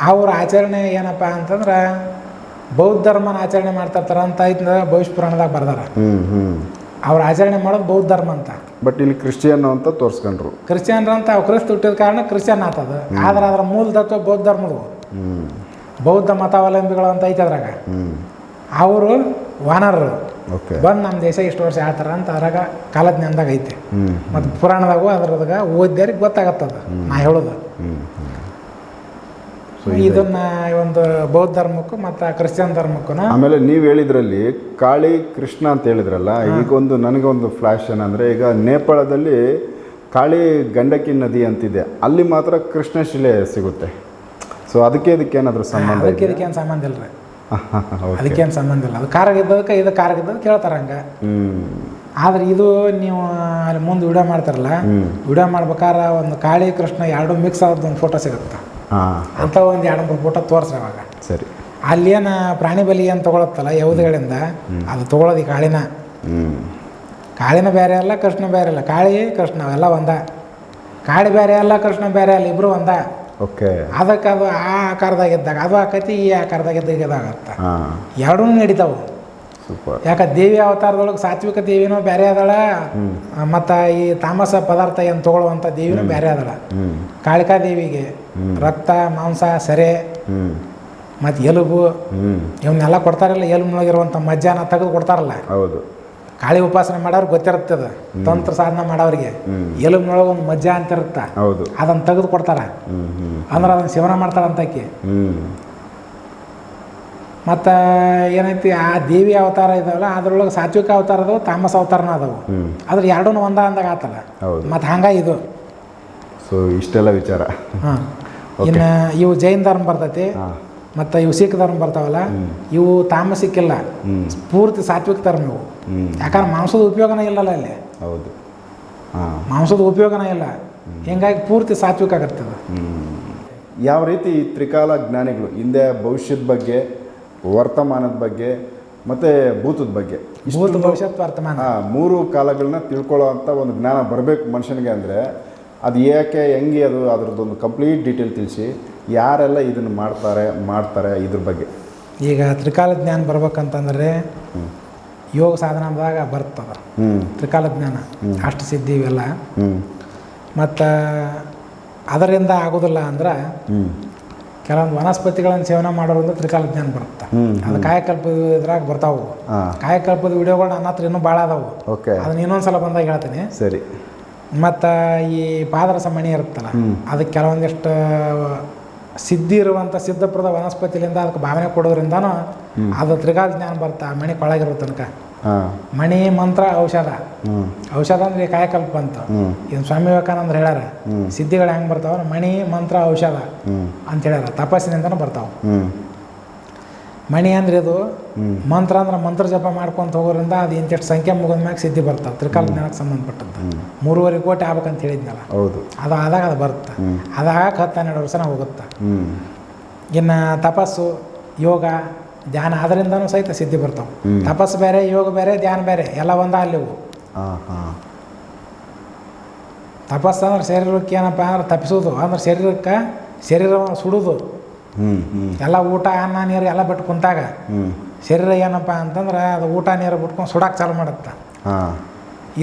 S1: ಅವ್ರ ಆಚರಣೆ ಏನಪ್ಪ ಅಂತಂದ್ರೆ ಬೌದ್ಧ ಧರ್ಮನ ಆಚರಣೆ ಮಾಡ್ತಾರ ಅಂತ ಐತಂದ್ರೆ ಭವಿಷ್ಯ ಪುರಾಣದಾಗ ಬರ್ದಾರ. ಅವ್ರ ಆಚರಣೆ ಮಾಡೋದು ಬೌದ್ಧ ಧರ್ಮ ಅಂತ.
S2: ಬಟ್ ಇಲ್ಲಿ ಕ್ರಿಶ್ಚಿಯನ್ ಅಂತ ತೋರಿಸ್ಕೊಂಡ್ರು.
S1: ಕ್ರಿಶ್ಚಿಯನ್ರು ಅಂತ ಅವ್ರು ಕ್ರಿಸ್ತ ಹುಟ್ಟಿದ ಕಾರಣ ಕ್ರಿಶ್ಚಿಯನ್ ಆತದ ಆದ್ರೆ ಅದರ ಮೂಲ ತತ್ವ ಬೌದ್ಧ ಧರ್ಮದು ಬೌದ್ಧ ಮತಾವಲಂಬಿಗಳು ಅಂತ ಐತೆ ಅದ್ರಾಗ. ಅವರು ವಾನರರು. ಬಂದು ನಮ್ಮ ದೇಶ ಇಷ್ಟು ವರ್ಷ ಆತರ ಅಂತ ಅದ್ರಾಗ ಕಾಲಜ್ಞಾನದಾಗ ಐತೆ. ಮತ್ತು ಪುರಾಣದಾಗೂ ಅದ್ರದಾಗ ಓದ್ಯಾರಿಗೆ ಗೊತ್ತಾಗತ್ತದ. ನಾ ಹೇಳೋದು. ಇದನ್ನ ಒಂದು ಬೌದ್ಧ ಧರ್ಮಕ್ಕೂ ಮತ್ತು ಕ್ರಿಶ್ಚಿಯನ್ ಧರ್ಮಕ್ಕೂ
S2: ಆಮೇಲೆ ನೀವು ಹೇಳಿದ್ರಲ್ಲಿ ಕಾಳಿ ಕೃಷ್ಣ ಅಂತ ಹೇಳಿದ್ರಲ್ಲ ಈಗ ಒಂದು ನನಗೊಂದು ಫ್ಲ್ಯಾಶ್ ಏನಂದರೆ ಈಗ ನೇಪಾಳದಲ್ಲಿ ಕಾಳಿ ಗಂಡಕಿ ನದಿ ಅಂತಿದೆ. ಅಲ್ಲಿ ಮಾತ್ರ ಕೃಷ್ಣ ಶಿಲೆ ಸಿಗುತ್ತೆ. ಸೊ ಅದಕ್ಕೆ ಇದಕ್ಕೆ ಏನಾದರೂ ಸಂಬಂಧ
S1: ಅದಕ್ಕೆ
S2: ಇದಕ್ಕೆ
S1: ಏನು ಸಂಬಂಧ ಇಲ್ಲ ರೀ ಅದಕ್ಕೇನು ಸಂಬಂಧ ಇಲ್ಲ. ಅದು ಕಾರಾಗಿದ್ದದಕ್ಕೆ ಇದು ಕಾರಾಗಿದ್ದದ್ದು ಕೇಳ್ತಾರೆ ಹಂಗೆ. ಆದ್ರೆ ಇದು ನೀವು ಅಲ್ಲಿ ಮುಂದೆ ವಿಡಿಯೋ ಮಾಡ್ತಾರಲ್ಲ ವಿಡಿಯೋ ಮಾಡ್ಬೇಕಾದ್ರೆ ಒಂದು ಕಾಳಿ ಕೃಷ್ಣ ಎರಡು ಮಿಕ್ಸ್ ಆದ ಒಂದು ಫೋಟೋ ಸಿಗುತ್ತೆ. ಅಂತ ಒಂದು ಎರಡು ಮೂರು ಫೋಟೋ ತೋರಿಸ್ರಿ ಅವಾಗ.
S2: ಸರಿ.
S1: ಅಲ್ಲೇನು ಪ್ರಾಣಿ ಬಲಿ ಏನು ತೊಗೊಳತ್ತಲ್ಲ ಯಾವುದುಗಳಿಂದ ಅದು ತೊಗೊಳೋದು ಈ ಕಾಳಿನ. ಕಾಳಿನ ಬೇರೆ ಅಲ್ಲ ಕೃಷ್ಣ ಬೇರೆ ಅಲ್ಲ. ಕಾಳಿ ಕೃಷ್ಣ ಅವೆಲ್ಲ ಒಂದ. ಕಾಳಿ ಬೇರೆ ಅಲ್ಲ ಕೃಷ್ಣ ಬೇರೆ ಅಲ್ಲ ಇಬ್ಬರು ಒಂದ.
S2: ಓಕೆ.
S1: ಅದಕ್ಕೆ ಅದು ಆ ಆಕಾರದಾಗ ಇದ್ದಾಗ ಅದು ಆಕತಿ ಈ ಆಕಾರದಾಗ ಇದ್ದಾಗ ಇದಾಗತ್ತೆ. ಎರಡೂ ನಡೀತಾವೆ.
S2: ಸೂಪರ್.
S1: ಯಾಕೆ ದೇವಿ ಅವತಾರದೊಳಗೆ ಸಾತ್ವಿಕ ದೇವಿನೂ ಬೇರೆ ಅದಳ ಮತ್ತು ಈ ತಾಮಸ ಪದಾರ್ಥ ಏನು ತೊಗೊಳ್ಳುವಂಥ ದೇವಿನೂ ಬೇರೆ ಅದಳ. ಕಾಳಿಕಾ ದೇವಿಗೆ ರಕ್ತ ಮಾಂಸ ಸೆರೆ ಮತ್ತು ಎಲುಬು ಇವನ್ನೆಲ್ಲ ಕೊಡ್ತಾರಲ್ಲ ಎಲುಬಿನೊಳಗಿರುವಂಥ ಮಜ್ಜಾನ ತೆಗೆದು ಕೊಡ್ತಾರಲ್ಲ.
S2: ಹೌದು.
S1: ಕಾಳಿ ಉಪಾಸನೆ ಮಾಡೋರು ಅದು. ತಂತ್ರ ಸಾಧನ ಮಾಡೋರಿಗೆ. ಎಲುಬಿನೊಳಗೆ ಒಂದು ಮಜ್ಜ ಅಂತ ಇರುತ್ತ?
S2: ಹೌದು.
S1: ಅದನ್ನು ತೆಗೆದು ಕೊಡ್ತಾರ. ಅಂದ್ರೆ ಅದನ್ನು ಸೇವನೆ ಮಾಡ್ತಾರ ಆಕಿ.
S2: ಹ್ಞೂ
S1: ಮತ್ತು ಏನೈತಿ ಆ ದೇವಿ ಅವತಾರ ಇದಾವಲ್ಲ ಅದ್ರೊಳಗೆ ಸಾತ್ವಿಕ ಅವತಾರ ಅದಾವ ತಾಮಸ ಅವತಾರನ ಅದಾವ. ಅದ್ರ ಎರಡೂ ಒಂದ ಅಂದಾಗ ಆತಲ್ಲ. ಮತ್ತು ಹಂಗ ಇದು.
S2: ಸೊ ಇಷ್ಟೆಲ್ಲ ವಿಚಾರ.
S1: ಹಾಂ. ಇನ್ನು ಇವು ಜೈನ್ ಧರ್ಮ ಬರ್ತೈತಿ. ಮತ್ತು ಇವು ಸಿಖ್ ಧರ್ಮ ಬರ್ತಾವಲ್ಲ ಇವು ತಾಮಸಿಕ್ಕಿಲ್ಲ ಪೂರ್ತಿ ಸಾತ್ವಿಕ ಧರ್ಮ ಇವು. ಯಾಕಂದ್ರೆ ಮಾಂಸದ ಉಪಯೋಗನೇ ಇಲ್ಲಲ್ಲ ಅಲ್ಲಿ.
S2: ಹೌದು.
S1: ಮಾಂಸದ ಉಪಯೋಗನೇ ಇಲ್ಲ. ಹಿಂಗಾಗಿ ಪೂರ್ತಿ ಸಾತ್ವಿಕ ಆಗತ್ತೆ ಅದು
S2: ಯಾವ ರೀತಿ ತ್ರಿಕಾಲ ಜ್ಞಾನಿಗಳು ಹಿಂದೆ ಭವಿಷ್ಯದ ಬಗ್ಗೆ ವರ್ತಮಾನದ ಬಗ್ಗೆ ಮತ್ತು ಭೂತದ ಬಗ್ಗೆ?
S1: ಭೂತ ಭವಿಷ್ಯತ್ ವರ್ತಮಾನ.
S2: ಮೂರು ಕಾಲಗಳನ್ನ ತಿಳ್ಕೊಳ್ಳೋ ಅಂಥ ಒಂದು ಜ್ಞಾನ ಬರಬೇಕು ಮನುಷ್ಯನಿಗೆ ಅಂದರೆ ಅದು ಏಕೆ ಹೆಂಗೆ ಅದು ಅದ್ರದ್ದೊಂದು ಕಂಪ್ಲೀಟ್ ಡೀಟೇಲ್ ತಿಳಿಸಿ. ಯಾರೆಲ್ಲ ಇದನ್ನು ಮಾಡ್ತಾರೆ ಮಾಡ್ತಾರೆ ಇದ್ರ ಬಗ್ಗೆ?
S1: ಈಗ ತ್ರಿಕಾಲ ಜ್ಞಾನ ಬರ್ಬೇಕಂತಂದ್ರೆ ಯೋಗ ಸಾಧನದಾಗ ಬರ್ತದ. ತ್ರಿಕಾಲ ಜ್ಞಾನ ಅಷ್ಟು ಸಿದ್ಧಿ ಇವೆಲ್ಲ. ಮತ್ತು ಅದರಿಂದ ಆಗೋದಿಲ್ಲ ಅಂದ್ರೆ ಕೆಲವೊಂದು ವನಸ್ಪತಿಗಳನ್ನು ಸೇವನೆ ಮಾಡೋದ್ರಿಂದ ತ್ರಿಕಾಲ ಜ್ಞಾನ ಬರುತ್ತೆ. ಅದು ಕಾಯಕಲ್ಪ ಇದ್ರಾಗ ಬರ್ತಾವು. ಕಾಯಕಲ್ಪದ ವಿಡಿಯೋಗಳು ನನ್ನ ಹತ್ರ ಇನ್ನೂ ಭಾಳ ಅದಾವು. ಅದನ್ನ ಇನ್ನೊಂದ್ಸಲ ಬಂದಾಗ ಹೇಳ್ತೀನಿ.
S2: ಸರಿ.
S1: ಮತ್ತು ಈ ಪಾದರಸ ಮಣಿ ಇರುತ್ತಲ್ಲ. ಅದಕ್ಕೆ ಕೆಲವೊಂದಿಷ್ಟು ಸಿದ್ಧಿ ಇರುವಂಥ ಸಿದ್ಧಪ್ರದ ವನಸ್ಪತಿಲಿಂದ ಅದಕ್ಕೆ ಭಾವನೆ ಕೊಡೋದ್ರಿಂದನೂ ಅದು ತ್ರಿಗಾಲ ಜ್ಞಾನ ಬರುತ್ತೆ ಆ ಮಣಿ ಕೊಳಗಿರೋ ತನಕ. ಮಣಿ ಮಂತ್ರ ಔಷಧ. ಔಷಧ ಅಂದ್ರೆ ಕಾಯಕಲ್ಪ ಅಂತ. ಇನ್ ಸ್ವಾಮಿ ವಿವೇಕಾನಂದ ಹೇಳ್ಯಾರ. ಸಿದ್ಧಿಗಳು ಹೆಂಗೆ ಬರ್ತಾವ ಮಣಿ ಮಂತ್ರ ಔಷಧ ಅಂತ ಹೇಳ್ಯಾರ. ತಪಸ್ಸಿನಿಂದನೂ ಬರ್ತಾವೆ. ಮಣಿ ಅಂದ್ರೆ
S2: ಅದು
S1: ಮಂತ್ರ ಅಂದ್ರೆ ಮಂತ್ರ ಜಪ ಮಾಡ್ಕೊಂತ ಹೋಗೋದ್ರಿಂದ ಅದು ಇಂತಿಷ್ಟು ಸಂಖ್ಯೆ ಮುಗಿದ ಮ್ಯಾಗ ಸಿದ್ಧಿ ಬರ್ತದೆ. ತ್ರಿಕಾಲ ಜ್ಞಾನಕ್ಕೆ ಸಂಬಂಧಪಟ್ಟದ್ದು. ಮೂರುವರೆ ಕೋಟಿ ಆಗ್ಬೇಕಂತ ಹೇಳಿದ್ನಲ್ಲ.
S2: ಹೌದು.
S1: ಅದು ಆದಾಗ ಅದು ಬರುತ್ತೆ.
S2: ಅದು
S1: ಅದಾಗಕ್ಕೆ ಹತ್ತು ಹನ್ನೆರಡು ವರ್ಷನ ಹೋಗುತ್ತೆ. ಇನ್ನು ತಪಸ್ಸು ಯೋಗ ಧ್ಯಾನ ಅದರಿಂದನೂ ಸಹಿತ ಸಿದ್ಧಿ ಬರ್ತಾವೆ. ತಪಸ್ಸು ಬೇರೆ ಯೋಗ ಬೇರೆ ಧ್ಯಾನ ಬೇರೆ ಎಲ್ಲ ಒಂದ ಅಲ್ಲಿ ಇವು
S2: ಹಾಂ ಹಾಂ.
S1: ತಪಸ್ಸು ಅಂದ್ರೆ ಶರೀರಕ್ಕೆ ಏನಪ್ಪ ಅಂದ್ರೆ ತಪ್ಪಿಸೋದು. ಅಂದ್ರೆ ಶರೀರಕ್ಕೆ ಶರೀರವನ್ನು ಸುಡೋದು. ಎಲ್ಲ ಊಟ ಅನ್ನ ನೀರು ಎಲ್ಲ ಬಿಟ್ಟು ಕುಂತಾಗ ಶರೀರ ಏನಪ್ಪ ಅಂತಂದ್ರೆ ಅದು ಊಟ ನೀರು ಬಿಟ್ಕೊಂಡು ಸುಡಕ್ಕೆ ಚಾಲು ಮಾಡುತ್ತೆ.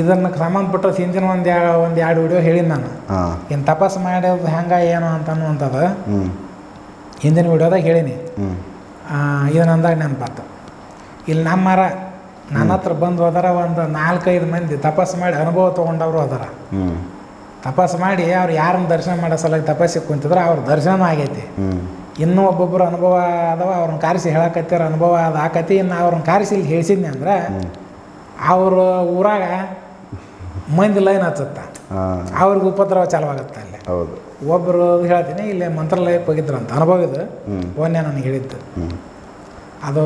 S1: ಇದನ್ನ ಸಂಬಂಧಪಟ್ಟ ಹಿಂದಿನ ಒಂದು ಒಂದು ಎರಡು ವಿಡಿಯೋ ಹೇಳಿನಿ ನಾನು. ಇನ್ನು ತಪಸ್ಸು ಮಾಡೋದು ಹೆಂಗೆ ಏನು ಅಂತ ಅನ್ನುವಂಥದ್ದು ಹಿಂದಿನ ವಿಡಿಯೋದಾಗ ಹೇಳೀನಿ. ಇದನ್ನ ಅಂದಾಗ ನೆನಪಾತು. ಇಲ್ಲಿ ನಮ್ಮರ ನನ್ನ ಹತ್ರ ಬಂದು ಹೋದಾರ ಒಂದು ನಾಲ್ಕೈದು ಮಂದಿ ತಪಸ್ಸು ಮಾಡಿ ಅನುಭವ ತೊಗೊಂಡವರು ಅದಾರ
S2: ಹ್ಞೂ
S1: ತಪಸ್ಸು ಮಾಡಿ ಅವ್ರು ಯಾರನ್ನ ದರ್ಶನ ಮಾಡೋ ಸಲ ತಪಸ್ಸಿಗೆ ಕುಂತಿದ್ರೆ ಅವ್ರ ದರ್ಶನ ಆಗೈತಿ. ಇನ್ನೂ ಒಬ್ಬೊಬ್ಬರು ಅನುಭವ ಅದಾವ ಅವ್ರನ್ನ ಕಾರಿಸಿ ಹೇಳಕತ್ತಿರ ಅನುಭವ ಅದು ಆಕತಿ. ಇನ್ನು ಅವ್ರನ್ನ ಕಾರಿಸಿ ಇಲ್ಲಿ ಹೇಳ್ಸಿದ್ನಿ ಅಂದ್ರೆ ಅವ್ರ ಊರಾಗ ಮಂದಿ ಲೈನ್ ಹಚ್ಚುತ್ತ. ಅವ್ರಿಗೆ ಉಪದ್ರವ ಚಾಲುವಾಗತ್ತೆ ಅಲ್ಲಿ.
S2: ಹೌದು.
S1: ಒಬ್ಬರು ಹೇಳ್ತೀನಿ ಇಲ್ಲಿ ಮಂತ್ರಾಲಯಕ್ಕೆ ಅಂತ. ಅನುಭವ ಇದು. ಒನ್ನೆ ನನಗೆ ಹೇಳಿದ್ದು. ಅದು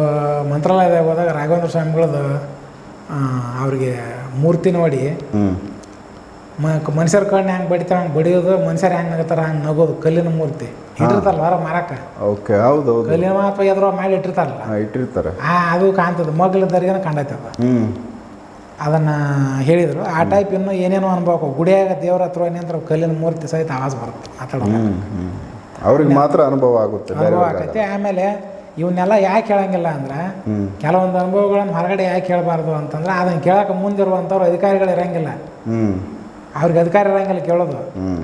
S1: ಮಂತ್ರಾಲಯದಾಗ ಹೋದಾಗ ರಾಘವೇಂದ್ರ ಸ್ವಾಮಿಗಳದು ಅವ್ರಿಗೆ ಮೂರ್ತಿ ನೋಡಿ ಮನುಷ್ಯರ ಕಣ್ಣು ಹೆಂಗೆ ಬಡಿತಾರೆ ಹಂಗೆ ಬಡಿಯೋದು ಮನುಷ್ಯರು ಹೆಂಗೆ ನಗತಾರ ಹಂಗೆ ನಗೋದು ಕಲ್ಲಿನ ಮೂರ್ತಿ. ಇಟ್ಟಿರ್ತಾರಲ್ಲ ಹೊರ ಮಾರಕ್ಕೆ
S2: ಓಕೆ ಹೌದು
S1: ಕಲ್ಲಿನ ಅಥವಾ ಎದುರು ಮಾಡಿ ಇಟ್ಟಿರ್ತಾರಲ್ಲ.
S2: ಇಟ್ಟಿರ್ತಾರೆ.
S1: ಆ ಅದು ಕಾಣ್ತದೆ. ಮಗ್ಲಿದ್ದರಿಗೇನ
S2: ಹ್ಞೂ
S1: ಅದನ್ನು ಹೇಳಿದರು. ಆ ಟೈಪ್ ಇನ್ನೂ ಏನೇನೋ ಅನ್ಬೇಕು. ಗುಡಿಯಾಗ ದೇವ್ರ ಹತ್ರ ನಿಂತ್ರ ಕಲ್ಲಿನ ಮೂರ್ತಿ ಸಹಿತ ಆವಾಜ್ ಬರುತ್ತೆ. ಮಾತಾಡೋದು
S2: ಅವ್ರಿಗೆ ಮಾತ್ರ ಅನುಭವ ಆಗುತ್ತೆ
S1: ಅನುಭವ ಆಗುತ್ತೆ ಆಮೇಲೆ ಇವನ್ನೆಲ್ಲ ಯಾಕೆ ಹೇಳಂಗಿಲ್ಲ ಅಂದ್ರೆ ಕೆಲವೊಂದು ಅನುಭವಗಳನ್ನು ಹೊರಗಡೆ ಯಾಕೆ ಹೇಳಬಾರ್ದು ಅಂತಂದ್ರೆ ಅದನ್ನ ಕೇಳಕ್ಕೆ ಮುಂದಿರುವಂಥವ್ರು ಅಧಿಕಾರಿಗಳು ಇರಂಗಿಲ್ಲ. ಅವ್ರಿಗೆ ಅಧಿಕಾರ ಇರಂಗಿಲ್ಲ ಕೇಳೋದು.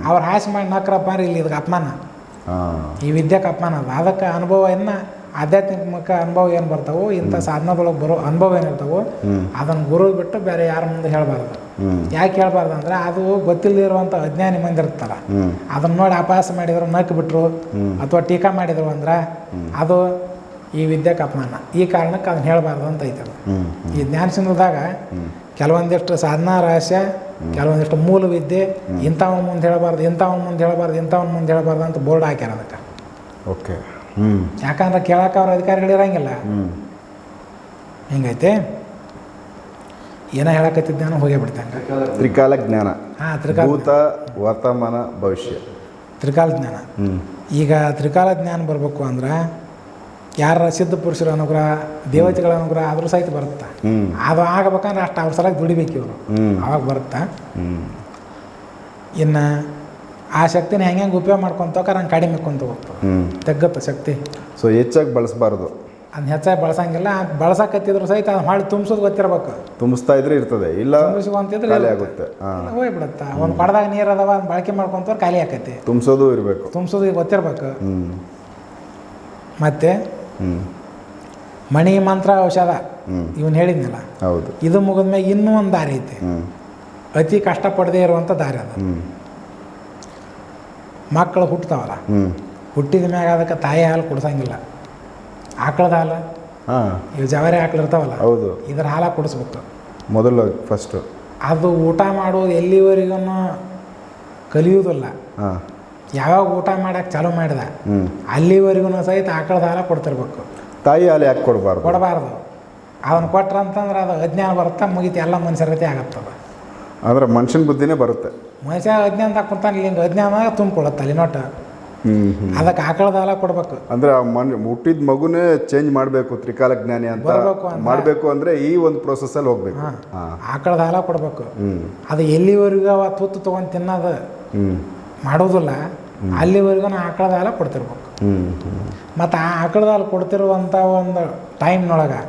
S1: ಅವ್ರು ಹಾಸಿ ಮಾಡಿ ನಕ್ರಪ್ಪ ಅಂದ್ರೆ ಇಲ್ಲಿ ಇದಕ್ಕೆ ಅಪಮಾನ. ಈ ವಿದ್ಯೆಗೆ ಅಪಮಾನ ಅದು. ಅದಕ್ಕೆ ಅನುಭವ ಏನ ಆಧ್ಯಾತ್ಮಿಕ ಅನುಭವ ಏನು ಬರ್ತಾವೋ ಇಂಥ ಸಾಧನದೊಳಗೆ ಬರೋ ಅನುಭವ ಏನಿರ್ತಾವೋ ಅದನ್ನು ಗುರು ಬಿಟ್ಟು ಬೇರೆ ಯಾರ ಮುಂದೆ ಹೇಳಬಾರ್ದು. ಯಾಕೆ ಹೇಳ್ಬಾರ್ದು ಅಂದ್ರೆ ಅದು ಗೊತ್ತಿಲ್ಲದಿರುವಂಥ ಅಜ್ಞಾನಿ ಮಂದಿ
S2: ಇರ್ತಲ್ಲ
S1: ಅದನ್ನ ನೋಡಿ ಅಪಹಾಸ ಮಾಡಿದ್ರು ನಕ್ ಬಿಟ್ರು ಅಥವಾ ಟೀಕಾ ಮಾಡಿದ್ರು ಅಂದ್ರೆ ಅದು ಈ ವಿದ್ಯೆಗೆ ಅಪಮಾನ. ಈ ಕಾರಣಕ್ಕೆ ಅದನ್ನ ಹೇಳಬಾರ್ದು ಅಂತ ಐತೆ ಈ ಜ್ಞಾನ ಸಿಂಧುದಾಗ ಕೆಲವೊಂದಿಷ್ಟು ಸಾಧನಾ ರಹಸ್ಯ ಕೆಲವೊಂದಿಷ್ಟು ಮೂಲ ವಿದ್ಯೆ ಇಂಥವನ ಮುಂದೆ ಹೇಳಬಾರ್ದು ಇಂಥವನ ಮುಂದೆ ಹೇಳಬಾರ್ದು ಇಂಥವನ ಮುಂದೆ ಹೇಳಬಾರ್ದು ಅಂತ ಬೋರ್ಡ್ ಹಾಕ್ಯಾರ ಅದಕ್ಕೆ.
S2: ಓಕೆ. ಹ್ಞೂ
S1: ಯಾಕಂದ್ರೆ ಕೇಳಕ್ಕೆ ಅವ್ರ ಅಧಿಕಾರಿಗಳು ಇರಂಗಿಲ್ಲ.
S2: ಹ್ಞೂ
S1: ಹಿಂಗೈತೆ? ಏನೋ ಹೇಳಕತ್ತಿದ್ದೆ ನಾನು ಹೋಗೇ ಬಿಡ್ತೇನೆ.
S2: ತ್ರಿಕಾಲ ಜ್ಞಾನ.
S1: ಹಾಂ ತ್ರಿಕಾಲ
S2: ಭೂತ ವರ್ತಮಾನ ಭವಿಷ್ಯ.
S1: ತ್ರಿಕಾಲ ಜ್ಞಾನ. ಈಗ ತ್ರಿಕಾಲ ಜ್ಞಾನ ಬರಬೇಕು ಅಂದ್ರೆ ಯಾರ ಸಿದ್ಧ ಪುರುಷರ ಅನುಗ್ರಹ ದೇವತೆಗಳ ಅನುಗ್ರಹ ಆದರೂ ಸಹಿತ ಬರುತ್ತೆ? ಅದು ಆಗಬೇಕಂದ್ರೆ ಅಷ್ಟು ಅವ್ರ ಸಲಕ್ಕೆ ದುಡಿಬೇಕು ಇವರು. ಅವಾಗ ಬರುತ್ತೆ? ಇನ್ನು ಆ ಶಕ್ತಿನ ಹೆಂಗೆ ಹೆಂಗೆ ಉಪಯೋಗ ಮಾಡ್ಕೊತೋಕಾರ ಹಂಗೆ ಕಡಿಮೆ ಕೊಂತ ಹೋಗ್ತದೆ.
S2: ಹ್ಞೂ
S1: ತೆಗ್ಗತ್ತೆ ಶಕ್ತಿ.
S2: ಸೊ ಹೆಚ್ಚಾಗಿ ಬಳಸಬಾರ್ದು.
S1: ಅದನ್ನ ಹೆಚ್ಚಾಗಿ ಬಳಸಂಗಿಲ್ಲ. ಬಳಸಕತ್ತಿದ್ರು ಸಹಿತ ಅದು ಮಾಡಿ ತುಂಬಿಸೋದು ಗೊತ್ತಿರ್ಬೇಕು.
S2: ತುಂಬಿಸ್ತಾ ಇದ್ರೆ ಇರ್ತದೆ. ಇಲ್ಲ
S1: ತುಂಬಿಸ್ಕೊಂತಿದ್ರೆ.
S2: ಆಗುತ್ತೆ.
S1: ಹೋಗ್ಬಿಡುತ್ತೆ? ಒಂದು ಪಡೆದಾಗ ನೀರು ಅದಾವ ಅದನ್ನ ಬಳಕೆ ಮಾಡ್ಕೊಂತವ್ರು ಖಾಲಿ ಆಕೈತಿ
S2: ತುಂಬಿಸೋದು ಇರಬೇಕು.
S1: ತುಂಬಿಸೋದು ಗೊತ್ತಿರ್ಬೇಕು. ಮತ್ತೆ ಮಣಿ ಮಂತ್ರ ಔಷಧ ಇವನು ಹೇಳಿದ್ನಲ್ಲ?
S2: ಹೌದು.
S1: ಇದು ಮುಗಿದ್ಮ್ಯಾಗ ಇನ್ನೂ ಒಂದು ದಾರಿ ಐತೆ.
S2: ಅತಿ
S1: ಅತಿ ಕಷ್ಟಪಡದೇ ಇರುವಂಥ ದಾರಿ ಅದ. ಮಕ್ಕಳು ಹುಟ್ಟತಾವಲ್ಲ ಹುಟ್ಟಿದ ಮ್ಯಾಗ ಅದಕ್ಕೆ ತಾಯಿ ಹಾಲು ಕುಡ್ಸಂಗಿಲ್ಲ. ಆಕಳದ ಹಾಲು?
S2: ಹಾಂ.
S1: ಇವು ಜವಾರಿ ಆಕಳು ಇರ್ತಾವಲ್ಲ?
S2: ಹೌದು.
S1: ಇದ್ರ ಹಾಲ ಕುಡಿಸ್ಬೇಕು.
S2: ಮೊದಲು ಫಸ್ಟು
S1: ಅದು ಊಟ ಮಾಡೋದು ಎಲ್ಲಿವರೆಗೂ ಕಲಿಯುವುದಿಲ್ಲ.
S2: ಹಾಂ.
S1: ಯಾವಾಗ ಊಟ ಮಾಡಕ್ಕೆ ಚಾಲೂ ಮಾಡಿದ ಅಲ್ಲಿವರೆಗೂ ಸಹಿತ ಆಕಳದ ಹಾಲ ಕೊಡ್ತಿರ್ಬೇಕು.
S2: ತಾಯಿ ಹಾಲು ಯಾಕೆ ಕೊಡಬಾರ್ದು?
S1: ಕೊಡಬಾರ್ದು. ಅದನ್ನು ಕೊಟ್ರ ಅಂತಂದ್ರೆ ಅದು ಅಜ್ಞಾನ ಬರುತ್ತೆ ಮುಗಿತು ಎಲ್ಲ ಮನುಷ್ಯರ ರೀತಿ ಆಗತ್ತದ
S2: ಅಂದ್ರೆ ಮನುಷ್ಯನ ಬುದ್ಧಿನೇ ಬರುತ್ತೆ.
S1: ಮನುಷ್ಯ ಅಜ್ಞಾನದಾಗ ಕೊಡ್ತಾನೆ ಇಲ್ಲಿ ಅಜ್ಞಾನ ತುಂಬಿಕೊಳ್ಳುತ್ತೆ ಅಲ್ಲಿ ನೋಟ. ಅದಕ್ಕೆ ಆಕಳದ ಹಾಲ ಕೊಡ್ಬೇಕು.
S2: ಅಂದ್ರೆ ಮನ್ ಹುಟ್ಟಿದ ಮಗುನೇ ಚೇಂಜ್ ಮಾಡಬೇಕು ತ್ರಿಕಾಲ ಜ್ಞಾನಿ ಅಂತ ಮಾಡಬೇಕು ಅಂದ್ರೆ ಈ ಒಂದು ಪ್ರೊಸೆಸಲ್ಲಿ ಹೋಗ್ಬೇಕು.
S1: ಆಕಳದ ಹಾಲ ಕೊಡ್ಬೇಕು. ಅದು ಎಲ್ಲಿವರೆಗೂ ಅವ ತುತ್ತು ತೊಗೊಂಡು ತಿನ್ನೋದು ಮಾಡೋದಿಲ್ಲ. ಅಲ್ಲಿವರೆಗೂ ಆಕಳದ ಹಾಲ ಕೊಡ್ತಿರ್ಬೇಕು. ಮತ್ತು ಆ ಆಕಳದ ಹಾಲು ಕೊಡ್ತಿರುವಂಥ ಒಂದು ಟೈಮ್ನೊಳಗೆ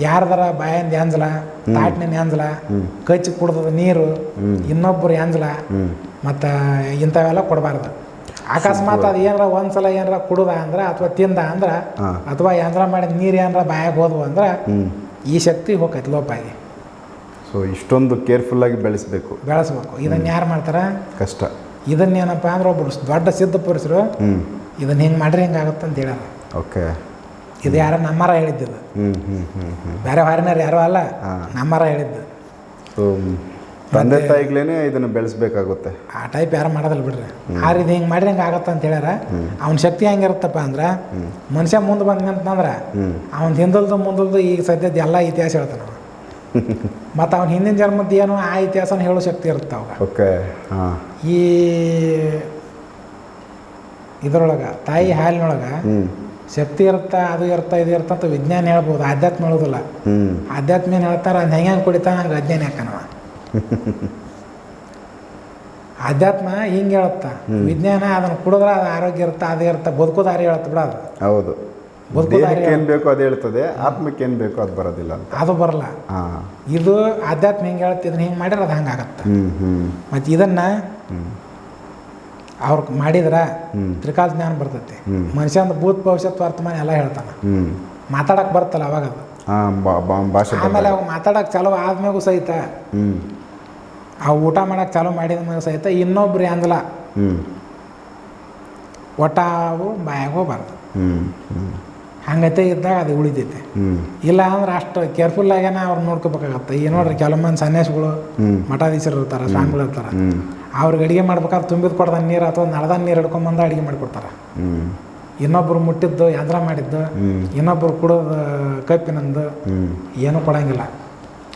S1: ಯಾರ್ದಾರ ಬಾಯಿಂದ ಎಂಜಲ ತಾಟ್ನಿನ ಎಂಜಲ ಕಚ್ಚಿ ಕುಡ್ದದ ನೀರು ಇನ್ನೊಬ್ಬರು ಎಂಜಲ ಮತ್ತು ಇಂಥವೆಲ್ಲ ಕೊಡಬಾರ್ದು. ಅಕಸ್ಮಾತ್ ಅದು ಏನಾರ ಒಂದ್ಸಲ ಏನಾರ ಕುಡ್ದ ಅಂದ್ರೆ ಅಥವಾ ತಿಂದ ಅಂದ್ರೆ. ಅಥವಾ ಏನಾರ ಮಾಡಿದ ನೀರು ಏನಾರ ಬಾಯಾಗ ಹೋದ್ವು ಅಂದ್ರೆ ಈ ಶಕ್ತಿ ಹೋಗೈತೆ ಲೋಪಾಗಿ.
S2: ಸೊ ಇಷ್ಟೊಂದು ಕೇರ್ಫುಲ್ಲಾಗಿ ಬೆಳೆಸಬೇಕು.
S1: ಬೆಳೆಸ್ಬೇಕು. ಇದನ್ನು ಯಾರು ಮಾಡ್ತಾರೆ?
S2: ಕಷ್ಟ.
S1: ಇದನ್ನೇನಪ್ಪ ಅಂದ್ರೆ ಒಬ್ಬರು ದೊಡ್ಡ ಸಿದ್ಧ ಪುರುಷರು ಇದನ್ನ ಹಿಂಗೆ ಮಾಡ್ರಿ ಹಿಂಗೆ ಆಗುತ್ತೆ ಅಂತ ಹೇಳ್ಯಾರ.
S2: ಓಕೆ.
S1: ಇದು ಯಾರ ನಮ್ಮರ ಹೇಳಿದ್ದು
S2: ಹ್ಞೂ ಹ್ಞೂ ಹ್ಞೂ ಹ್ಞೂ
S1: ಬೇರೆ ಹೊರನವ್ರು ಯಾರು ಅಲ್ಲ. ನಮ್ಮರ ಹೇಳಿದ್ದು.
S2: ತಂದೆ ತಾಯಿಗ್ಲೇನೆ ಇದನ್ನು ಬೆಳೆಸ್ಬೇಕಾಗುತ್ತೆ.
S1: ಆ ಟೈಪ್ ಯಾರು ಮಾಡೋದಿಲ್ಲ ಬಿಡ್ರಿ. ಆ ರೀತಿ ಹಿಂಗೆ ಮಾಡ್ರಿ ಹಿಂಗೆ ಆಗತ್ತೆ ಅಂತ ಹೇಳ್ಯಾರ. ಅವ್ನ ಶಕ್ತಿ ಹೆಂಗಿರುತ್ತಪ್ಪ ಅಂದ್ರೆ ಮನುಷ್ಯ ಮುಂದೆ ಬಂದ ಅಂತಂದ್ರೆ
S2: ಹ್ಞೂ
S1: ಅವ್ನ ಹಿಂದಲ್ದು ಮುಂದಲ್ದು ಈಗ ಸದ್ಯದ ಎಲ್ಲ ಇತಿಹಾಸ ಹೇಳ್ತಾನೆ ಅವ *laughs* ಮತ್ತು ಅವ್ನ ಹಿಂದಿನ ಜನ್ಮದ್ದು ಏನು ಆ ಇತಿಹಾಸನ ಹೇಳೋ ಶಕ್ತಿ ಇರುತ್ತೆ ಅವಾಗ.
S2: ಓಕೆ ಹಾಂ.
S1: ಈ ಇದರೊಳಗೆ ತಾಯಿ ಹಾಲಿನೊಳಗೆ ಶಕ್ತಿ ಇರ್ತಾ ಅದು ಇರ್ತಾ ಇದು ಇರ್ತಾ ಅಂತ ವಿಜ್ಞಾನ ಹೇಳ್ಬೋದು. ಆಧ್ಯಾತ್ಮ ಹೇಳೋದಿಲ್ಲ. ಆಧ್ಯಾತ್ಮ ಏನು ಹೇಳ್ತಾರೆ? ಅದು ಹೆಂಗೆ ಹೆಂಗೆ ಕುಡಿತಾನೆ ಹಂಗೆ ಅಜ್ಞಾನ ಯಾಕನವ? *laughs* ಆಧ್ಯಾತ್ಮ ಹಿಂಗೆ ಹೇಳುತ್ತಾ ವಿಜ್ಞಾನ ಅದನ್ನು ಕುಡಿದ್ರೆ ಅದು ಆರೋಗ್ಯ ಇರುತ್ತೆ ಅದು ಇರುತ್ತೆ ಬದುಕೋದಾರಿ ಹೇಳುತ್ತೆ ಬಿಡ ಅದು
S2: ಹೌದು. ದೇಹಕ್ಕೆ ಏನು ಬೇಕೋ ಅದು ಹೇಳ್ತದೆ ಆತ್ಮಕ್ಕೆ ಏನು ಬೇಕೋ ಅದು ಬರೋದಿಲ್ಲ ಅಂತ.
S1: ಅದು ಬರಲ್ಲ. ಇದು ಆಧ್ಯಾತ್ಮ ಹಿಂಗೆ ಹೇಳುತ್ತೆ ಇದನ್ನ ಹಿಂಗೆ ಮಾಡಿದ್ರೆ ಅದು ಹಂಗೆ ಆಗತ್ತೆ
S2: ಹ್ಞೂ ಹ್ಞೂ
S1: ಮತ್ತು ಇದನ್ನು ಅವ್ರು ಮಾಡಿದ್ರೆ ತ್ರಿಕಾಲ ಜ್ಞಾನ ಬರ್ತೈತಿ. ಮನುಷ್ಯನ ಭೂತ ಭವಿಷ್ಯತ್ ವರ್ತಮಾನ ಎಲ್ಲ ಹೇಳ್ತಾನೆ. ಮಾತಾಡಕ್ಕೆ ಬರ್ತಲ್ಲ ಅವಾಗ ಅದು. ಆಮೇಲೆ ಅವಾಗ ಮಾತಾಡಕ್ಕೆ ಚಾಲೂ ಆದ್ಮೇಗೂ ಸಹಿತ. ಆ ಊಟ ಮಾಡಕ್ಕೆ ಚಾಲೂ ಮಾಡಿದ ಮೇಲೆ ಸಹಿತ ಇನ್ನೊಬ್ರು ಅಂದಲ.
S2: ಹ್ಞೂ
S1: ಒಟ್ಟ ಅವು ಬಾಯಾಗ ಹೋಗ್ಬಾರ್ದು ಹಂಗೈತೆ ಇದ್ದಾಗ ಅದು ಉಳಿತೈತೆ. ಇಲ್ಲ ಅಂದ್ರೆ ಅಷ್ಟು ಕೇರ್ಫುಲ್ ಆಗ್ಯಾನ ಅವ್ರು ನೋಡ್ಕೋಬೇಕಾಗತ್ತೆ. ಈಗ ನೋಡ್ರಿ ಕೆಲವೊಂದು ಸನ್ಯಾಸಿಗಳು ಮಠಾಧೀಶರು ಇರ್ತಾರೆ ಸ್ವಾಮಿಗಳು ಇರ್ತಾರೆ. ಅವ್ರಿಗೆ ಅಡುಗೆ ಮಾಡ್ಬೇಕಾದ್ರೆ ತುಂಬಿದ ಕೊಡ್ದ ನೀರು ಅಥವಾ ನಳದ ನೀರು ಹಿಡ್ಕೊಂಬಂದು ಅಡುಗೆ ಮಾಡಿಕೊಡ್ತಾರೆ. ಇನ್ನೊಬ್ರು ಮುಟ್ಟಿದ್ದು ಯಂತ್ರ ಮಾಡಿದ್ದು ಇನ್ನೊಬ್ರು ಕುಡೋದು ಕಪ್ಪಿನಂದು ಏನೂ ಕೊಡಂಗಿಲ್ಲ.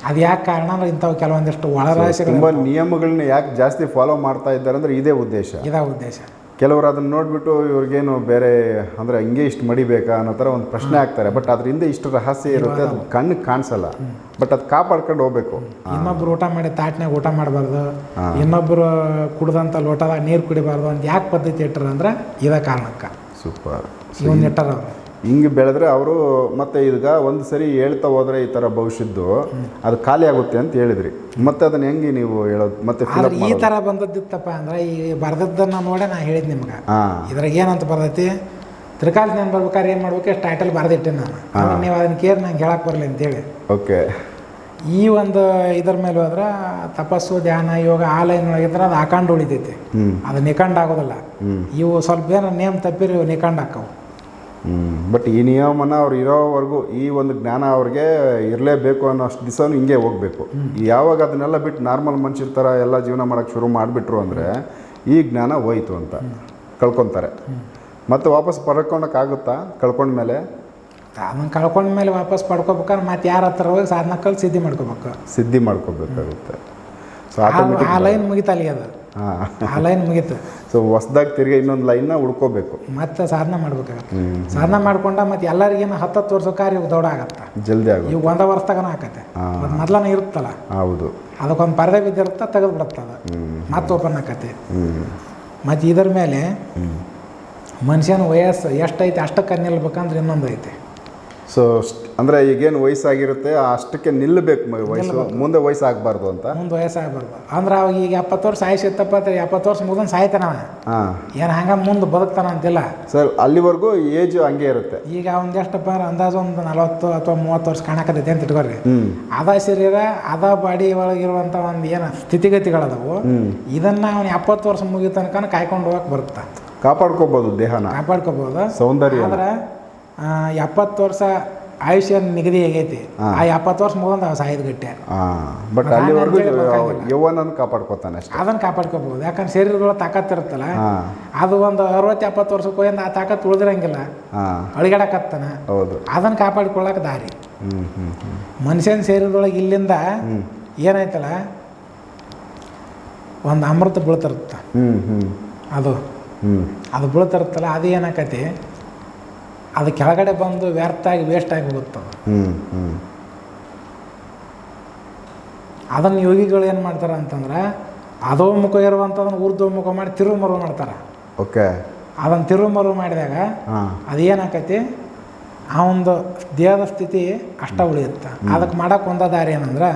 S1: ಅದು ಯಾಕೆ ಕಾರಣ ಅಂದ್ರೆ ಇಂಥವು ಕೆಲವೊಂದಿಷ್ಟು ಒಳರಾಶಿಗಳು
S2: ತುಂಬ ನಿಯಮಗಳನ್ನ ಯಾಕೆ ಜಾಸ್ತಿ ಫಾಲೋ ಮಾಡ್ತಾ ಇದ್ದಾರೆ ಅಂದ್ರೆ ಇದೇ ಉದ್ದೇಶ.
S1: ಇದೇ ಉದ್ದೇಶ.
S2: ಕೆಲವರು ಅದನ್ನ ನೋಡಿಬಿಟ್ಟು ಇವ್ರಿಗೇನು ಬೇರೆ ಅಂದರೆ ಹಿಂಗೆ ಇಷ್ಟು ಮಡಿಬೇಕಾ ಅನ್ನೋ ಥರ ಒಂದು ಪ್ರಶ್ನೆ ಆಗ್ತಾರೆ ಬಟ್ ಅದ್ರ ಹಿಂದೆ ಇಷ್ಟು ರಹಸ್ಯ ಇರುತ್ತೆ ಅದು ಕಣ್ಣಿಗೆ ಕಾಣಿಸಲ್ಲ. ಬಟ್ ಅದು ಕಾಪಾಡ್ಕೊಂಡು ಹೋಗ್ಬೇಕು.
S1: ಇನ್ನೊಬ್ರು ಊಟ ಮಾಡಿ ತಾಟ್ನಾಗ ಊಟ ಮಾಡಬಾರ್ದು.
S2: ಇನ್ನೊಬ್ಬರು
S1: ಇನ್ನೊಬ್ರು ಕುಡ್ದಂಥ ಲೋಟದಾಗ ನೀರು ಕುಡಿಬಾರ್ದು ಅಂತ ಯಾಕೆ ಪದ್ಧತಿ ಇಟ್ಟರು ಅಂದ್ರೆ ಇದೇ ಕಾರಣಕ್ಕೆ.
S2: ಸೂಪರ್
S1: ಇವನ್ನ ಇಟ್ಟಾರ ಅವ್ರು.
S2: ಹಿಂಗೆ ಬೆಳೆದ್ರೆ ಅವರು ಮತ್ತೆ ಈಗ ಒಂದು ಸರಿ ಹೇಳ್ತಾ ಹೋದ್ರೆ ಈ ಥರ ಭವಿಷ್ಯದ್ದು ಅದು ಖಾಲಿ ಆಗುತ್ತೆ ಅಂತ ಹೇಳಿದ್ರಿ. ಮತ್ತೆ ಅದನ್ನ ಹೆಂಗೆ ನೀವು ಹೇಳೋದು ಮತ್ತೆ
S1: ಈ
S2: ತರ
S1: ಥರ ಬಂದದ್ದಿತ್ತಪ್ಪ ಅಂದ್ರೆ ಈ ಬರ್ದದ್ದನ್ನ ನೋಡಿ ನಾ ಹೇಳಿದ್ ನಿಮ್ಗೆ. ಇದ್ರಾಗ ಏನಂತ ಬರ್ತೈತಿ? ತ್ರಿಕಾಲ ನಾನು ಬರ್ಬೇಕಾದ್ರೆ ಏನು ಮಾಡ್ಬೇಕು? ಟೈಟಲ್ ಬರ್ದಿಟ್ಟೆ ನಾನು. ನೀವು ಅದನ್ನ ಕೇರ್ ನಂಗೆ ಹೇಳಕ್ಕೆ ಬರಲಿ ಅಂತೇಳಿ.
S2: ಓಕೆ.
S1: ಈ ಒಂದು ಇದ್ರ ಮೇಲೆ ಹೋದ್ರೆ ತಪಸ್ಸು ಧ್ಯಾನ ಯೋಗ ಆ ಲೈನ್ ಒಳಗಿದ್ರೆ ಅದು ಹಾಕೊಂಡು ಉಳಿತೈತಿ. ಅದು ನಿಖಂಡ ಆಗೋದಿಲ್ಲ. ಇವು ಸ್ವಲ್ಪ ಏನೋ ನೇಮ್ ತಪ್ಪಿರಿ ಇವು ನಿಖಂಡ್ ಹಾಕವು
S2: ಬಟ್ ಈ ನಿಯಮನ ಅವ್ರು ಇರೋವರೆಗೂ ಈ ಒಂದು ಜ್ಞಾನ ಅವ್ರಿಗೆ ಇರಲೇಬೇಕು ಅನ್ನೋ ಅಷ್ಟು ದಿವಸನೂ ಹಿಂಗೆ ಹೋಗಬೇಕು. ಯಾವಾಗ ಅದನ್ನೆಲ್ಲ ಬಿಟ್ಟು ನಾರ್ಮಲ್ ಮನುಷ್ಯರ ಥರ ಎಲ್ಲ ಜೀವನ ಮಾಡೋಕ್ಕೆ ಶುರು ಮಾಡಿಬಿಟ್ರು ಅಂದರೆ ಈ ಜ್ಞಾನ ಹೋಯಿತು ಅಂತ ಕಳ್ಕೊತಾರೆ. ಮತ್ತೆ ವಾಪಸ್ ಪಡ್ಕೊಳಕ್ಕಾಗುತ್ತಾ ಕಳ್ಕೊಂಡ್ಮೇಲೆ
S1: ಆಮೇಲೆ ಕಳ್ಕೊಂಡ್ಮೇಲೆ ವಾಪಸ್ ಪಡ್ಕೋಬೇಕಾದ್ರೆ ಮತ್ತೆ ಯಾರ ಹತ್ರ ಹೋಗಿ ಸಾಧನ ಕಲ್ ಸಿದ್ಧಿ ಮಾಡ್ಕೋಬೇಕು.
S2: ಸಿದ್ಧಿ ಮಾಡ್ಕೋಬೇಕಾಗುತ್ತೆ. ಸೊ
S1: ಆ- ಲೈನ್ ಮುಗಿತಲ್ಲಿ ಅದು. ಆ ಲೈನ್ ಮುಗೀತು.
S2: ಸೊ ಹೊಸ್ದಾಗಿ ತಿರ್ಗಿ ಇನ್ನೊಂದು ಲೈನ್ನ ಹುಡ್ಕೋಬೇಕು
S1: ಮತ್ತೆ ಸಾಧನೆ ಮಾಡ್ಬೇಕಾಗತ್ತೆ. ಸಾಧನ ಮಾಡ್ಕೊಂಡ ಮತ್ತೆ ಎಲ್ಲರಿಗೇನು ಹತ್ತತ್ತು ವರ್ಷ ಕಾರ್ಯ ದೊಡ್ಡ ಆಗತ್ತೆ
S2: ಜಲ್ದಿ ಆಗುತ್ತೆ
S1: ಈಗ ಒಂದ ವರ್ಷದಾಗನ ಆಕತ್ತೆ. ಮೊದ್ಲನ ಇರುತ್ತಲ್ಲ?
S2: ಹೌದು.
S1: ಅದಕ್ಕೊಂದು ಪರದೆ ಬಿದ್ದಿರುತ್ತೆ ತೆಗೆದು ಬಿಡುತ್ತೆ ಅದು ಮತ್ತೆ ಓಪನ್ ಆಕತ್ತೆ ಮತ್ತೆ ಇದ್ರ ಮೇಲೆ ಮನುಷ್ಯನ ವಯಸ್ಸು ಎಷ್ಟೈತೆ ಅಷ್ಟಕ್ಕೆ ನಿಲ್ಬೇಕಂದ್ರೆ ಇನ್ನೊಂದು ಐತೆ
S2: ಸೊ ಅಂದರೆ ಈಗೇನು ವಯಸ್ಸಾಗಿರುತ್ತೆ ಅಷ್ಟಕ್ಕೆ ನಿಲ್ಲಬೇಕು ವಯಸ್ಸು. ಮುಂದೆ ವಯಸ್ಸಾಗಬಾರ್ದು ಅಂತ.
S1: ಮುಂದೆ ವಯಸ್ಸಾಗಬಾರ್ದು. ಅಂದ್ರೆ ಅವಾಗ ಈಗ ಎಪ್ಪತ್ತು ವರ್ಷ ಆಯುಷ್ಯತ್ತಪ್ಪ ಅಂತ ಎಪ್ಪತ್ತು ವರ್ಷ ಮುಂದೆ ಸಾಯ್ತಾನ
S2: ಹಾಂ.
S1: ಏನು ಹಂಗೆ ಮುಂದೆ ಬದುಕ್ತಾನ ಅಂತಿಲ್ಲ.
S2: ಸರ್ ಅಲ್ಲಿವರೆಗೂ ಏಜ್ ಹಂಗೆ ಇರುತ್ತೆ.
S1: ಈಗ ಅವ್ನು ಎಷ್ಟಪ್ಪ ಅಂದ್ರೆ ಅಂದಾಜು ಒಂದು ನಲವತ್ತು ಅಥವಾ ಮೂವತ್ತು ವರ್ಷ ಕಾಣಕತ್ತೈತೆ ಅಂತ ಇಟ್ಕೊರಿ ಅದ ಶರೀರ ಅದ ಬಾಡಿ ಒಳಗಿರುವಂತ ಒಂದು ಏನು ಸ್ಥಿತಿಗತಿಗಳದವು ಇದನ್ನ ಅವ್ನು ಎಪ್ಪತ್ತು ವರ್ಷ ಮುಗಿದ ತನಕ ಕಾಯ್ಕೊಂಡು ಹೋಗಕ್ಕೆ ಬರುತ್ತ.
S2: ಕಾಪಾಡ್ಕೋಬಹುದು ದೇಹನ.
S1: ಕಾಪಾಡ್ಕೋಬೋದು.
S2: ಸೌಂದರ್ಯ.
S1: ಆದ್ರೆ ಆ, ಎಪ್ಪತ್ತು ವರ್ಷ ಆಯುಷ್ಯ ನಿಗದಿ ಆಗೈತಿ. ಆ ಎಪ್ಪತ್ತು ವರ್ಷ ಮುಗಿದ ಸಾಯ್ದು ಗಟ್ಟೆ.
S2: ಬಟ್ ಅಲ್ಲಿವರೆಗೂ ಕಾಪಾಡ್ಕೋತಾನೆ ಅಷ್ಟೇ.
S1: ಅದನ್ನು ಕಾಪಾಡ್ಕೋಬೋದು. ಯಾಕಂದ್ರೆ ಶರೀರದೊಳಗೆ ತಾಕತ್ ಇರುತ್ತಲ್ಲ ಅದು ಒಂದು ಅರವತ್ತು ಎಪ್ಪತ್ತು ವರ್ಷಕ್ಕೆ ಹೋಗಿ ಆ ತಾಕತ್ ಉಳಿದಿರಂಗಿಲ್ಲ. ಅಳಿಗಾಡಕತ್ತಾನ.
S2: ಹೌದು.
S1: ಅದನ್ನು ಕಾಪಾಡ್ಕೊಳ್ಳೋಕೆ ದಾರಿ. ಮನುಷ್ಯನ ಶರೀರದೊಳಗೆ ಇಲ್ಲಿಂದ ಏನಾಯ್ತಲ್ಲ ಒಂದು ಅಮೃತ ಬೀಳ್ತಿರುತ್ತೆ. ಅದು. ಅದು ಬೀಳ್ತಿರುತ್ತಲ್ಲ ಅದು ಏನಾಕತಿ? ಅದು ಕೆಳಗಡೆ ಬಂದು ವ್ಯರ್ಥ ಆಗಿ ವೇಸ್ಟ್ ಆಗಿ
S2: ಹೋಗುತ್ತೆ
S1: ಅದನ್ನು ಯೋಗಿಗಳು ಏನು ಮಾಡ್ತಾರೆ ಅಂತಂದ್ರೆ ಅಧೋಮುಖ ಇರುವಂಥದನ್ನು ಊರ್ಧ್ವಮುಖ ಮಾಡಿ ತಿರುಮರು ಮಾಡ್ತಾರೆ.
S2: ಓಕೆ.
S1: ಅದನ್ನು ತಿರುಮರು ಮಾಡಿದಾಗ
S2: ಅದು
S1: ಅದೇನಾಕತಿ? ಆ ಒಂದು ದೇಹದ ಸ್ಥಿತಿ ಅಷ್ಟ ಉಳಿಯುತ್ತೆ. ಅದಕ್ಕೆ ಮಾಡೋಕೆ ಒಂದ ದಾರಿ ಏನಂದ್ರೆ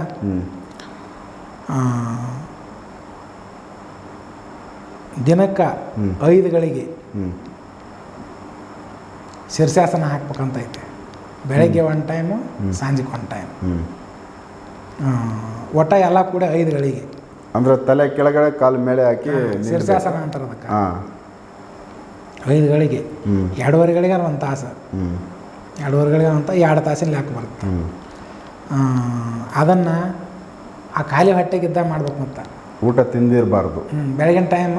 S1: ದಿನಕ್ಕೆ
S2: ಹ್ಮ್.
S1: ಐದು ಗಳಿಗೆ
S2: ಹ್ಞೂ
S1: ಶೀರ್ಷಾಸನ ಹಾಕ್ಬೇಕಂತ ಐತೆ ಬೆಳಗ್ಗೆ ಒನ್ ಟೈಮು ಸಂಜೆಗೆ ಒನ್ ಟೈಮ್ ಒಟ್ಟ ಎಲ್ಲ ಕೂಡ ಐದು ಗಳಿಗೆ.
S2: ಅಂದ್ರೆ ತಲೆ ಕೆಳಗಡೆ ಕಾಲು ಮೇಲೆ ಹಾಕಿ
S1: ಶೀರ್ಷಾಸನ ಅಂತಾರೆ ಅದಕ್ಕೆ ಐದು ಗಳಿಗೆ. ಎರಡೂವರೆ ಗಳಿಗೆ ಒಂದು ತಾಸು. ಎರಡೂವರೆ ಗಳಿಗೆ ಅಂತ ಎರಡು ತಾಸಿನ ಲ್ಯಾಕ್ ಬರುತ್ತೆ. ಅದನ್ನು ಆ ಖಾಲಿ ಹೊಟ್ಟೆಗಿದ್ದ ಮಾಡ್ಬೇಕು ಮತ್ತೆ
S2: ಊಟ ತಿಂದಿರಬಾರ್ದು.
S1: ಬೆಳಗಿನ ಟೈಮ್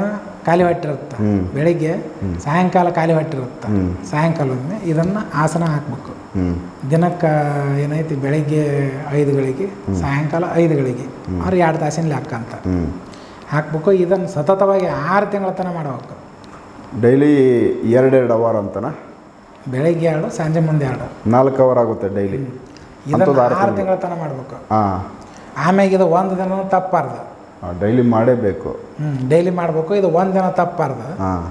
S1: ಖಾಲಿ
S2: ಹೊಟ್ಟಿರುತ್ತೆ.
S1: ಬೆಳಿಗ್ಗೆ. ಸಾಯಂಕಾಲ ಖಾಲಿ ಹೊಟ್ಟೆ ಇರುತ್ತೆ
S2: ಹ್ಮ್.
S1: ಸಾಯಂಕಾಲ ಒಮ್ಮೆ ಇದನ್ನು ಆಸನ ಹಾಕ್ಬೇಕು. ದಿನಕ್ಕೆ ಏನೈತಿ ಬೆಳಿಗ್ಗೆ ಐದುಗಳಿಗೆ ಸಾಯಂಕಾಲ ಐದುಗಳಿಗೆ ಅವ್ರು ಎರಡು ತಾಸಿನ ಲೆಕ್ಕ ಅಂತ.
S2: ಹ್ಞೂ
S1: ಹಾಕ್ಬೇಕು ಇದನ್ನು ಸತತವಾಗಿ ಆರು ತಿಂಗಳ ತನಕ ಮಾಡಬೇಕು.
S2: ಡೈಲಿ ಎರಡೆರಡು ಅವರ್ ಅಂತನಾ?
S1: ಬೆಳಿಗ್ಗೆ ಎರಡು ಸಂಜೆ ಮುಂದೆ ಎರಡು.
S2: ನಾಲ್ಕು ಅವರ್ ಆಗುತ್ತೆ ಡೈಲಿ.
S1: ಇದನ್ನು
S2: ಆರು ತಿಂಗಳು.
S1: ತನಕ ಮಾಡ್ಬೇಕು. ಆಮ್ಯಾಗ ಇದು ಒಂದು ದಿನ ತಪ್ಪಾರ್ದು.
S2: ಡೈಲಿ ಮಾಡೇಬೇಕು
S1: ಡೈಲಿ ಮಾಡಬೇಕು. ಇದು ಒಂದು ದಿನ ತಪ್ಪಾರ್ದು.
S2: ಹಾಂ.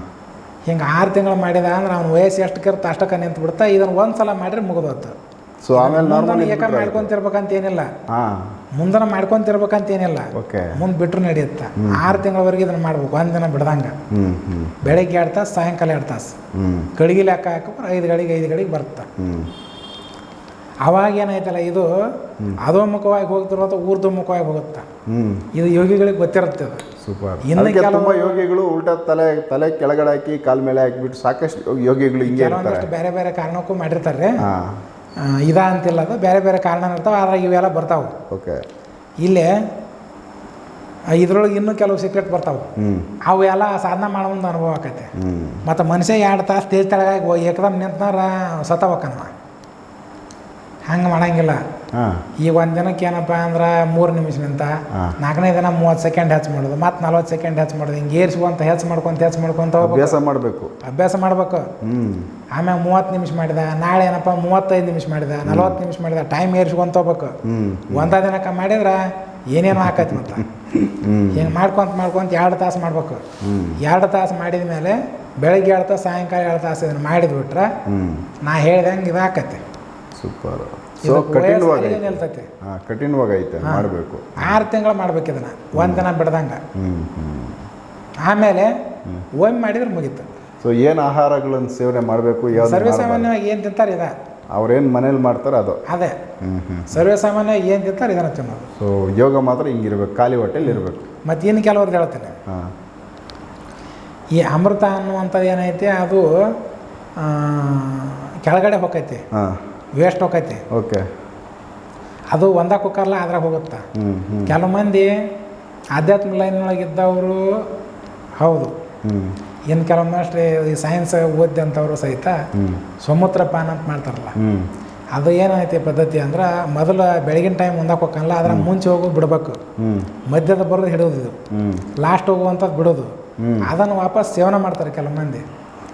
S1: ಹಿಂಗೆ ಆರು ತಿಂಗಳು ಮಾಡಿದ ಅಂದ್ರೆ ಅವ್ನ ವಯಸ್ಸು ಎಷ್ಟು ಕಿರ್ತ ಅಷ್ಟಕ್ಕೆ ನಿಂತು ಬಿಡ್ತಾ ಇದನ್ನು ಒಂದು ಸಲ ಮಾಡಿದ್ರೆ ಮುಗಿದೋತು.
S2: ಸೊ ಆಮೇಲೆ ನಾರ್ಮಲ್
S1: ಏಕ ಮಾಡ್ಕೊಂತಿರ್ಬೇಕಂತ ಏನಿಲ್ಲ
S2: ಹಾಂ.
S1: ಮುಂದನ ಮಾಡ್ಕೊಂತಿರ್ಬೇಕಂತ ಏನಿಲ್ಲ
S2: ಓಕೆ.
S1: ಮುಂದೆ ಬಿಟ್ಟರು ನಡೆಯುತ್ತೆ. ಆರು ತಿಂಗಳವರೆಗೆ ಇದನ್ನು ಮಾಡ್ಬೇಕು ಒಂದು ದಿನ ಬಿಡ್ದಂಗೆ. ಬೆಳಗ್ಗೆ ಎರಡು ತಾಸು ಸಾಯಂಕಾಲ ಎರಡು ತಾಸು.
S2: ಹ್ಞೂ
S1: ಗಳಿಗೆ ಲೆಕ್ಕ ಹಾಕಿದ್ರೆ ಐದು ಗಳಿಗೆ ಐದು ಗಳಿಗೆ ಬರುತ್ತೆ ಅವಾಗ ಏನಾಯ್ತಲ್ಲ ಇದು ಅಧೋಮುಖವಾಗಿ ಹೋಗ್ತಿರೋದು ಊರ್ಧ್ವಮುಖವಾಗಿ ಹೋಗುತ್ತೆ? ಇದು ಯೋಗಿಗಳಿಗೆ ಗೊತ್ತಿರುತ್ತೆ ಅದು.
S2: ಸೂಪರ್.
S1: ಇನ್ನು ಕೆಲವು-
S2: ಯೋಗಿಗಳು ಉಲ್ಟಾ ತಲೆ ತಲೆ ಕೆಳಗಡೆ ಹಾಕಿ ಕಾಲ್ ಮೇಲೆ ಹಾಕಿಬಿಟ್ಟು ಸಾಕಷ್ಟು ಯೋಗಿಗಳು ಹಿಂಗೆ
S1: ಕೆಲವೊಂದಷ್ಟು ಬೇರೆ ಬೇರೆ ಕಾರಣಕ್ಕೂ ಮಾಡಿರ್ತಾರೆ. ಇದ ಅಂತಿಲ್ಲ ಅದು. ಬೇರೆ ಬೇರೆ ಕಾರಣ ಇರ್ತಾವೆ ಆದ್ರೆ ಇವೆಲ್ಲ ಬರ್ತಾವೆ.
S2: ಓಕೆ.
S1: ಇಲ್ಲೇ ಇದ್ರೊಳಗೆ ಇನ್ನೂ ಕೆಲವು ಸೀಕ್ರೆಟ್ ಬರ್ತಾವೆ. ಅವು ಎಲ್ಲ ಸಾಧನ ಮಾಡೋ ಒಂದು ಅನುಭವ ಆಕೈತೆ. ಮತ್ತು ಮನುಷ್ಯ ಎರಡು ತಾಸು ತೇಜ್ ತಳಗಾಗಿ ಏಕದಮ್ ನಿಂತನಾರ ಸತ್ತವಕ್ಕನವ ಹಂಗೆ ಮಾಡಂಗಿಲ್ಲ.
S2: ಈ
S1: ಈಗ ಒಂದು ದಿನಕ್ಕೆ ಏನಪ್ಪ ಅಂದ್ರೆ ಮೂರು ನಿಮಿಷ ನಿಂತ. ನಾಲ್ಕನೇ ದಿನ ಮೂವತ್ತು ಸೆಕೆಂಡ್ ಹೆಚ್ಚು ಮಾಡೋದು ಮತ್ತೆ ನಲ್ವತ್ತು ಸೆಕೆಂಡ್ ಹೆಚ್ಚು ಮಾಡೋದು ಹಿಂಗೆ ಏರ್ಸ್ಕೊಂತ ಹೆಚ್ಚು ಮಾಡ್ಕೊಂತ ಹೆಚ್ಚು ಮಾಡ್ಕೊಂತ
S2: ಅಭ್ಯಾಸ ಮಾಡಬೇಕು.
S1: ಅಭ್ಯಾಸ ಮಾಡ್ಬೇಕು. ಆಮ್ಯಾಗ ಮೂವತ್ತು ನಿಮಿಷ ಮಾಡಿದ ನಾಳೆ ಏನಪ್ಪ ಮೂವತ್ತೈದು ನಿಮಿಷ ಮಾಡಿದ ನಲ್ವತ್ತು ನಿಮಿಷ ಮಾಡಿದ ಟೈಮ್ ಏರ್ಸ್ಕೊಂತ ಹೋಗ್ಬೇಕು. ಒಂದ ದಿನಕ್ಕೆ ಮಾಡಿದ್ರೆ ಏನೇನು ಹಾಕೈತಿ ಮತ್ತೆ. ಹಿಂಗೆ ಮಾಡ್ಕೊಂತ ಮಾಡ್ಕೊಂತ ಎರಡು ತಾಸು ಮಾಡ್ಬೇಕು. ಎರಡು ತಾಸು ಮಾಡಿದ ಮೇಲೆ ಬೆಳಗ್ಗೆ ಎರಡು ತಾಸು ಸಾಯಂಕಾಲ ಎರಡು ತಾಸು ಇದನ್ನು ಮಾಡಿದ್ಬಿಟ್ರೆ ನಾ ಹೇಳ್ದಂಗೆ ಇದು ಆಕತಿ
S2: ಸೂಪರ್ ಸೊ ಕಠಿಣವಾಗಿ
S1: ನಿಲ್ತೈತಿ
S2: ಹಾಂ ಕಠಿಣವಾಗೈತೆ ಮಾಡಬೇಕು.
S1: ಆರು ತಿಂಗಳು ಮಾಡ್ಬೇಕು ಇದನ್ನ. ಒಂದು ದಿನ ಬಿಡ್ದಂಗೆ. ಆಮೇಲೆ ಒಮ್ಮೆ ಮಾಡಿದ್ರೆ ಮುಗೀತು.
S2: ಸೊ ಏನು ಆಹಾರಗಳನ್ನು ಸೇವನೆ ಮಾಡಬೇಕು ಯಾವ
S1: ಸರ್ವೇ ಸಾಮಾನ್ಯವಾಗಿ ಏನು ತಿಂತಾರೆ ಇದ?
S2: ಅವ್ರೇನು ಮನೇಲಿ ಮಾಡ್ತಾರೆ ಅದು.
S1: ಅದೇ. ಸರ್ವೇ ಸಾಮಾನ್ಯವಾಗಿ ಏನು ತಿಂತಾರೆ ಇದನ್ನು ತಿನ್ನೋದು.
S2: ಸೊ ಯೋಗ ಮಾತ್ರ ಹಿಂಗಿರ್ಬೇಕು ಖಾಲಿ ಹೊಟ್ಟೆಲಿ ಇರಬೇಕು.
S1: ಮತ್ತು ಇನ್ನು ಕೆಲವ್ರದ್ದು ಹೇಳ್ತೇನೆ. ಈ ಅಮೃತ ಅನ್ನುವಂಥದ್ದು ಏನೈತಿ ಅದು ಕೆಳಗಡೆ ಹೋಗೈತಿ.
S2: ಹಾಂ.
S1: ವೇಸ್ಟ್ ಹೋಗೈತಿ.
S2: ಓಕೆ.
S1: ಅದು ಒಂದ ಕುಕ್ಕರ್ಲ ಅದ್ರಾಗ ಹೋಗುತ್ತೆ? ಕೆಲವು ಮಂದಿ ಆಧ್ಯಾತ್ಮ ಲೈನೊಳಗೆ ಇದ್ದವರು ಹೌದು. ಇನ್ನು ಕೆಲವೊಮ್ಮಷ್ಟು ಈ ಸೈನ್ಸ್ ಓದಿದಂಥವ್ರು ಸಹಿತ ಸಮುದ್ರ ಪಾನ ಅಂತ ಮಾಡ್ತಾರಲ್ಲ. ಅದು ಏನೈತಿ ಪದ್ಧತಿ ಅಂದ್ರೆ ಮೊದಲು ಬೆಳಗಿನ ಟೈಮ್ ಮುಂದಕ್ಕೆ ಹೋಗಲ್ಲ ಅದ್ರ ಮುಂಚೆ ಹೋಗೋದು ಬಿಡ್ಬೇಕು. ಮಧ್ಯದ ಬರೋದು ಹಿಡೋದು ಇದು. ಲಾಸ್ಟ್ ಹೋಗುವಂಥದ್ದು ಬಿಡೋದು. ಅದನ್ನು ವಾಪಸ್ ಸೇವನೆ ಮಾಡ್ತಾರೆ ಕೆಲವು ಮಂದಿ.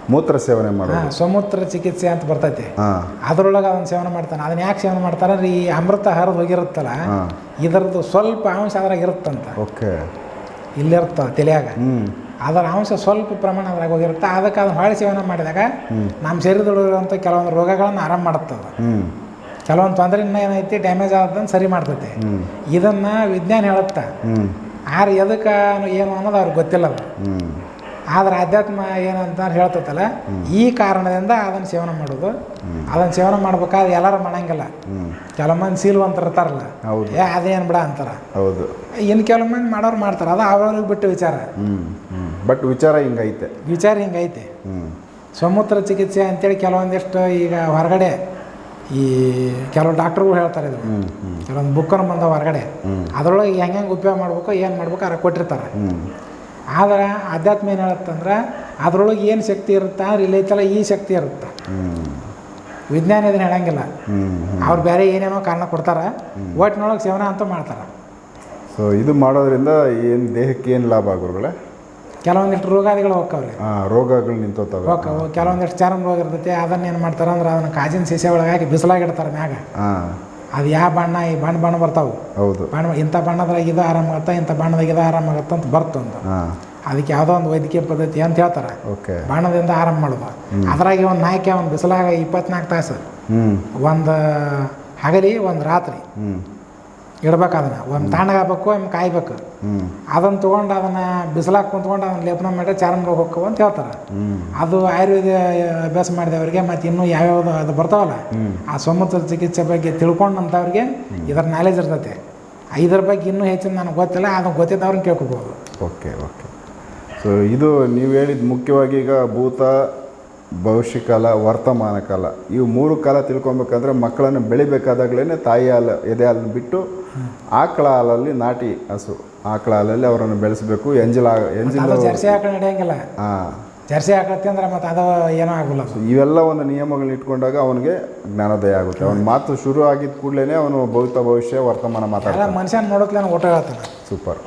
S2: ಮೂತ್ರ ಸೇವನೆ ಮಾಡೋದು.
S1: ಸ್ವಮೂತ್ರ ಚಿಕಿತ್ಸೆ ಅಂತ ಬರ್ತೈತಿ. ಅದರೊಳಗೆ ಅದನ್ನು ಸೇವನೆ ಮಾಡ್ತಾನೆ. ಅದನ್ನ ಯಾಕೆ ಸೇವನೆ ಮಾಡ್ತಾರೆ ಈ ಅಮೃತ ಹರಿದು ಹೋಗಿರುತ್ತಲ್ಲ ಇದರದ್ದು ಸ್ವಲ್ಪ ಅಂಶ ಅದ್ರಾಗ ಇರುತ್ತಂತ.
S2: ಓಕೆ.
S1: ಇಲ್ಲಿರುತ್ತ ತಲೆಯಾಗ. ಅದರ ಅಂಶ ಸ್ವಲ್ಪ ಪ್ರಮಾಣ ಅದ್ರಾಗ ಹೋಗಿರುತ್ತೆ. ಅದಕ್ಕೆ ಅದನ್ನ ಹೊಳೆ ಸೇವನೆ ಮಾಡಿದಾಗ ನಮ್ಮ ಶರೀರದೊಳಗಿರುವಂಥ ಕೆಲವೊಂದು ರೋಗಗಳನ್ನು ಆರಾಮ ಮಾಡುತ್ತದೆ ಕೆಲವೊಂದು ತೊಂದರೆನ ಏನೈತಿ ಡ್ಯಾಮೇಜ್ ಆದದನ್ನು ಸರಿ ಮಾಡ್ತೈತಿ. ಇದನ್ನ ವಿಜ್ಞಾನ ಹೇಳುತ್ತಾ. ಆರು ಎದಕ್ಕೆ ಏನು ಅನ್ನೋದು ಅವ್ರಿಗೆ ಗೊತ್ತಿಲ್ಲ ಅದು ಆದ್ರೆ ಅಧ್ಯಾತ್ಮ ಏನಂತ ಹೇಳ್ತೈತಲ್ಲ ಈ ಕಾರಣದಿಂದ ಅದನ್ನು ಸೇವನೆ ಮಾಡೋದು. ಅದನ್ನು ಸೇವನೆ ಮಾಡ್ಬೇಕಾದ್ರೆ ಎಲ್ಲರೂ ಮಾಡಂಗಿಲ್ಲ. ಕೆಲವು ಮಂದಿ ಸೀಲ್ವಂತ ಇರ್ತಾರಲ್ಲ. ಏ ಅದೇನು ಬಿಡ ಅಂತಾರ.
S2: ಹೌದು.
S1: ಇನ್ನು ಕೆಲವು ಮಂದಿ ಮಾಡೋರು ಮಾಡ್ತಾರೆ ಅದು ಅವ್ರಿಗೆ ಬಿಟ್ಟು ವಿಚಾರ.
S2: ಬಟ್ ವಿಚಾರ ಹಿಂಗೈತೆ.
S1: ವಿಚಾರ ಹಿಂಗೈತೆ. ಸಮುದ್ರ ಚಿಕಿತ್ಸೆ ಅಂತೇಳಿ ಕೆಲವೊಂದಿಷ್ಟು ಈಗ ಹೊರಗಡೆ ಈ ಕೆಲವು ಡಾಕ್ಟ್ರುಗಳು ಹೇಳ್ತಾರೆ ಇದು ಕೆಲವೊಂದು ಬುಕ್ಕನ್ನು ಬಂದ ಹೊರಗಡೆ. ಅದರೊಳಗೆ ಹೆಂಗೆ ಹೆಂಗೆ ಉಪಯೋಗ ಮಾಡ್ಬೇಕು ಏನು ಮಾಡ್ಬೇಕು ಅದ್ರ ಕೊಟ್ಟಿರ್ತಾರೆ. ಆದ್ರೆ ಆಧ್ಯಾತ್ಮ ಏನು ಹೇಳುತ್ತಂದ್ರೆ ಅದ್ರೊಳಗೆ ಏನು ಶಕ್ತಿ ಇರುತ್ತೆ ಅಂದ್ರೆ ಇಲ್ಲಿ ಐತಲ್ಲ ಈ ಶಕ್ತಿ ಇರುತ್ತೆ. ವಿಜ್ಞಾನ ಇದನ್ನ ಹೇಳಂಗಿಲ್ಲ. ಅವ್ರು ಬೇರೆ ಏನೇನೋ ಕಾರಣ ಕೊಡ್ತಾರೆ ಒಟ್ಟಿನೊಳಗೆ ಸೇವನ ಅಂತ ಮಾಡ್ತಾರೆ.
S2: ಸೊ ಇದು ಮಾಡೋದ್ರಿಂದ ಏನು ದೇಹಕ್ಕೆ ಏನು ಲಾಭ ಆಗೋರುಗಳೇ
S1: ಕೆಲವೊಂದಿಷ್ಟು ರೋಗಾದಿಗಳು ಹೋಗ್ತಾವ್ರಿ.
S2: ರೋಗಗಳು ನಿಂತೋತವೆ
S1: ಹೋಗ್ತಾವೆ ಕೆಲವೊಂದಿಷ್ಟು ಚರ್ಮ ರೋಗ ಇರ್ತೈತಿ ಅದನ್ನ ಏನು ಮಾಡ್ತಾರೆ ಅಂದ್ರೆ ಅದನ್ನ ಕಾಜಿನ ಸೀಸೆ ಒಳಗೆ ಹಾಕಿ ಬಿಸಿಲಾಗಿಡ್ತಾರೆ ಮ್ಯಾಗ. ಅದು ಯಾವ ಬಣ್ಣ ಈ ಬಣ್ಣ ಬಣ್ಣ ಬರ್ತಾವೆ.
S2: ಹೌದು.
S1: ಬಣ್ಣ ಇಂಥ ಬಣ್ಣದಾಗ ಇದು ಆಗುತ್ತೆ ಇಂಥ ಬಣ್ಣದಾಗ ಇದು ಆರಾಮಾಗತ್ತೆ ಅಂತ ಬರ್ತು
S2: ಅಂತ.
S1: ಅದಕ್ಕೆ ಯಾವುದೋ ಒಂದು ವೈದ್ಯಕೀಯ ಪದ್ಧತಿ ಅಂತ ಹೇಳ್ತಾರೆ.
S2: ಓಕೆ.
S1: ಬಣ್ಣದಿಂದ ಆರಾಮ ಮಾಡೋದು. ಅದ್ರಾಗೆ ಒಂದು ನಾಯಕಿ ಒಂದು ಬಿಸಿಲಾಗ ಇಪ್ಪತ್ನಾಲ್ಕು ತಾಸು. ಒಂದು ಹಗಲಿ ಒಂದು ರಾತ್ರಿ. ಇಡ್ಬೇಕು ಅದನ್ನು ಒಂದು ತಣ್ಣಗಾಗಬೇಕು ಒಮ್ಮೆ ಕಾಯ್ಬೇಕು. ಅದನ್ನು ತೊಗೊಂಡು ಅದನ್ನು ಬಿಸಿಲಾಗ ಕುಂತ್ಕೊಂಡು ಅದನ್ನು ಲೇಪನ ಮಾಡಿ ಚರ್ಮ ರೋಗ ಹೋಕ್ಕವು ಅಂತ ಹೇಳ್ತಾರೆ. ಅದು ಆಯುರ್ವೇದ ಅಭ್ಯಾಸ ಮಾಡಿದವರಿಗೆ ಮತ್ತು ಇನ್ನೂ ಯಾವ್ಯಾವ್ದು ಅದು ಬರ್ತಾವಲ್ಲ ಆ ಸಮುದ್ರ ಚಿಕಿತ್ಸೆ ಬಗ್ಗೆ ತಿಳ್ಕೊಂಡಂಥವ್ರಿಗೆ ಇದರ ನಾಲೆಜ್ ಇರ್ತೈತೆ. ಇದ್ರ ಬಗ್ಗೆ ಇನ್ನೂ ಹೆಚ್ಚಿನ ನನಗೆ ಗೊತ್ತಿಲ್ಲ ಅದನ್ನು ಗೊತ್ತಿದ್ದವ್ರನ್ನ ಕೇಳ್ಕೊಬೋದು.
S2: Okay okay. ಸೊ ಇದು ನೀವು ಹೇಳಿದ ಮುಖ್ಯವಾಗಿ ಈಗ ಭೂತ ಭವಿಷ್ಯ ಕಾಲ ವರ್ತಮಾನ ಕಾಲ ಇವು ಮೂರು ಕಾಲ ತಿಳ್ಕೊಬೇಕಾದ್ರೆ ಮಕ್ಕಳನ್ನು ಬೆಳಿಬೇಕಾದಾಗಲೇ ತಾಯಿ ಹಾಲು ಎದೆ ಹಾಲನ್ನು ಬಿಟ್ಟು ಆಕಳ ಹಾಲಲ್ಲಿ ನಾಟಿ ಹಸು. ಆಕಳ ಹಾಲಲ್ಲಿ ಅವರನ್ನು ಬೆಳೆಸಬೇಕು. ಎಂಜಲ ಎಂಜಲ
S1: ಜರ್ಸಿ ಆಕಳ ನಡೆಯಂಗಿಲ್ಲ.
S2: ಹಾಂ.
S1: ಜರ್ಸಿ ಹಾಕತ್ತಿ ಅಂದ್ರೆ ಮತ್ತೆ ಅದು ಏನೋ ಆಗೋಲ್ಲ. ಅದು
S2: ಇವೆಲ್ಲ ಒಂದು ನಿಯಮಗಳನ್ನ ಇಟ್ಕೊಂಡಾಗ ಅವನಿಗೆ ಜ್ಞಾನೋದಯ ಆಗುತ್ತೆ. ಅವನ ಮಾತು ಶುರು ಆಗಿದ ಕೂಡಲೇ ಅವನು ಭವಿತ ಭವಿಷ್ಯ ವರ್ತಮಾನ ಮಾತಾಡ
S1: ಮನುಷ್ಯನ ನೋಡತ್ಲೇನು ಊಟ ಹೇಳ್ತಾನೆ.
S2: ಸೂಪರ್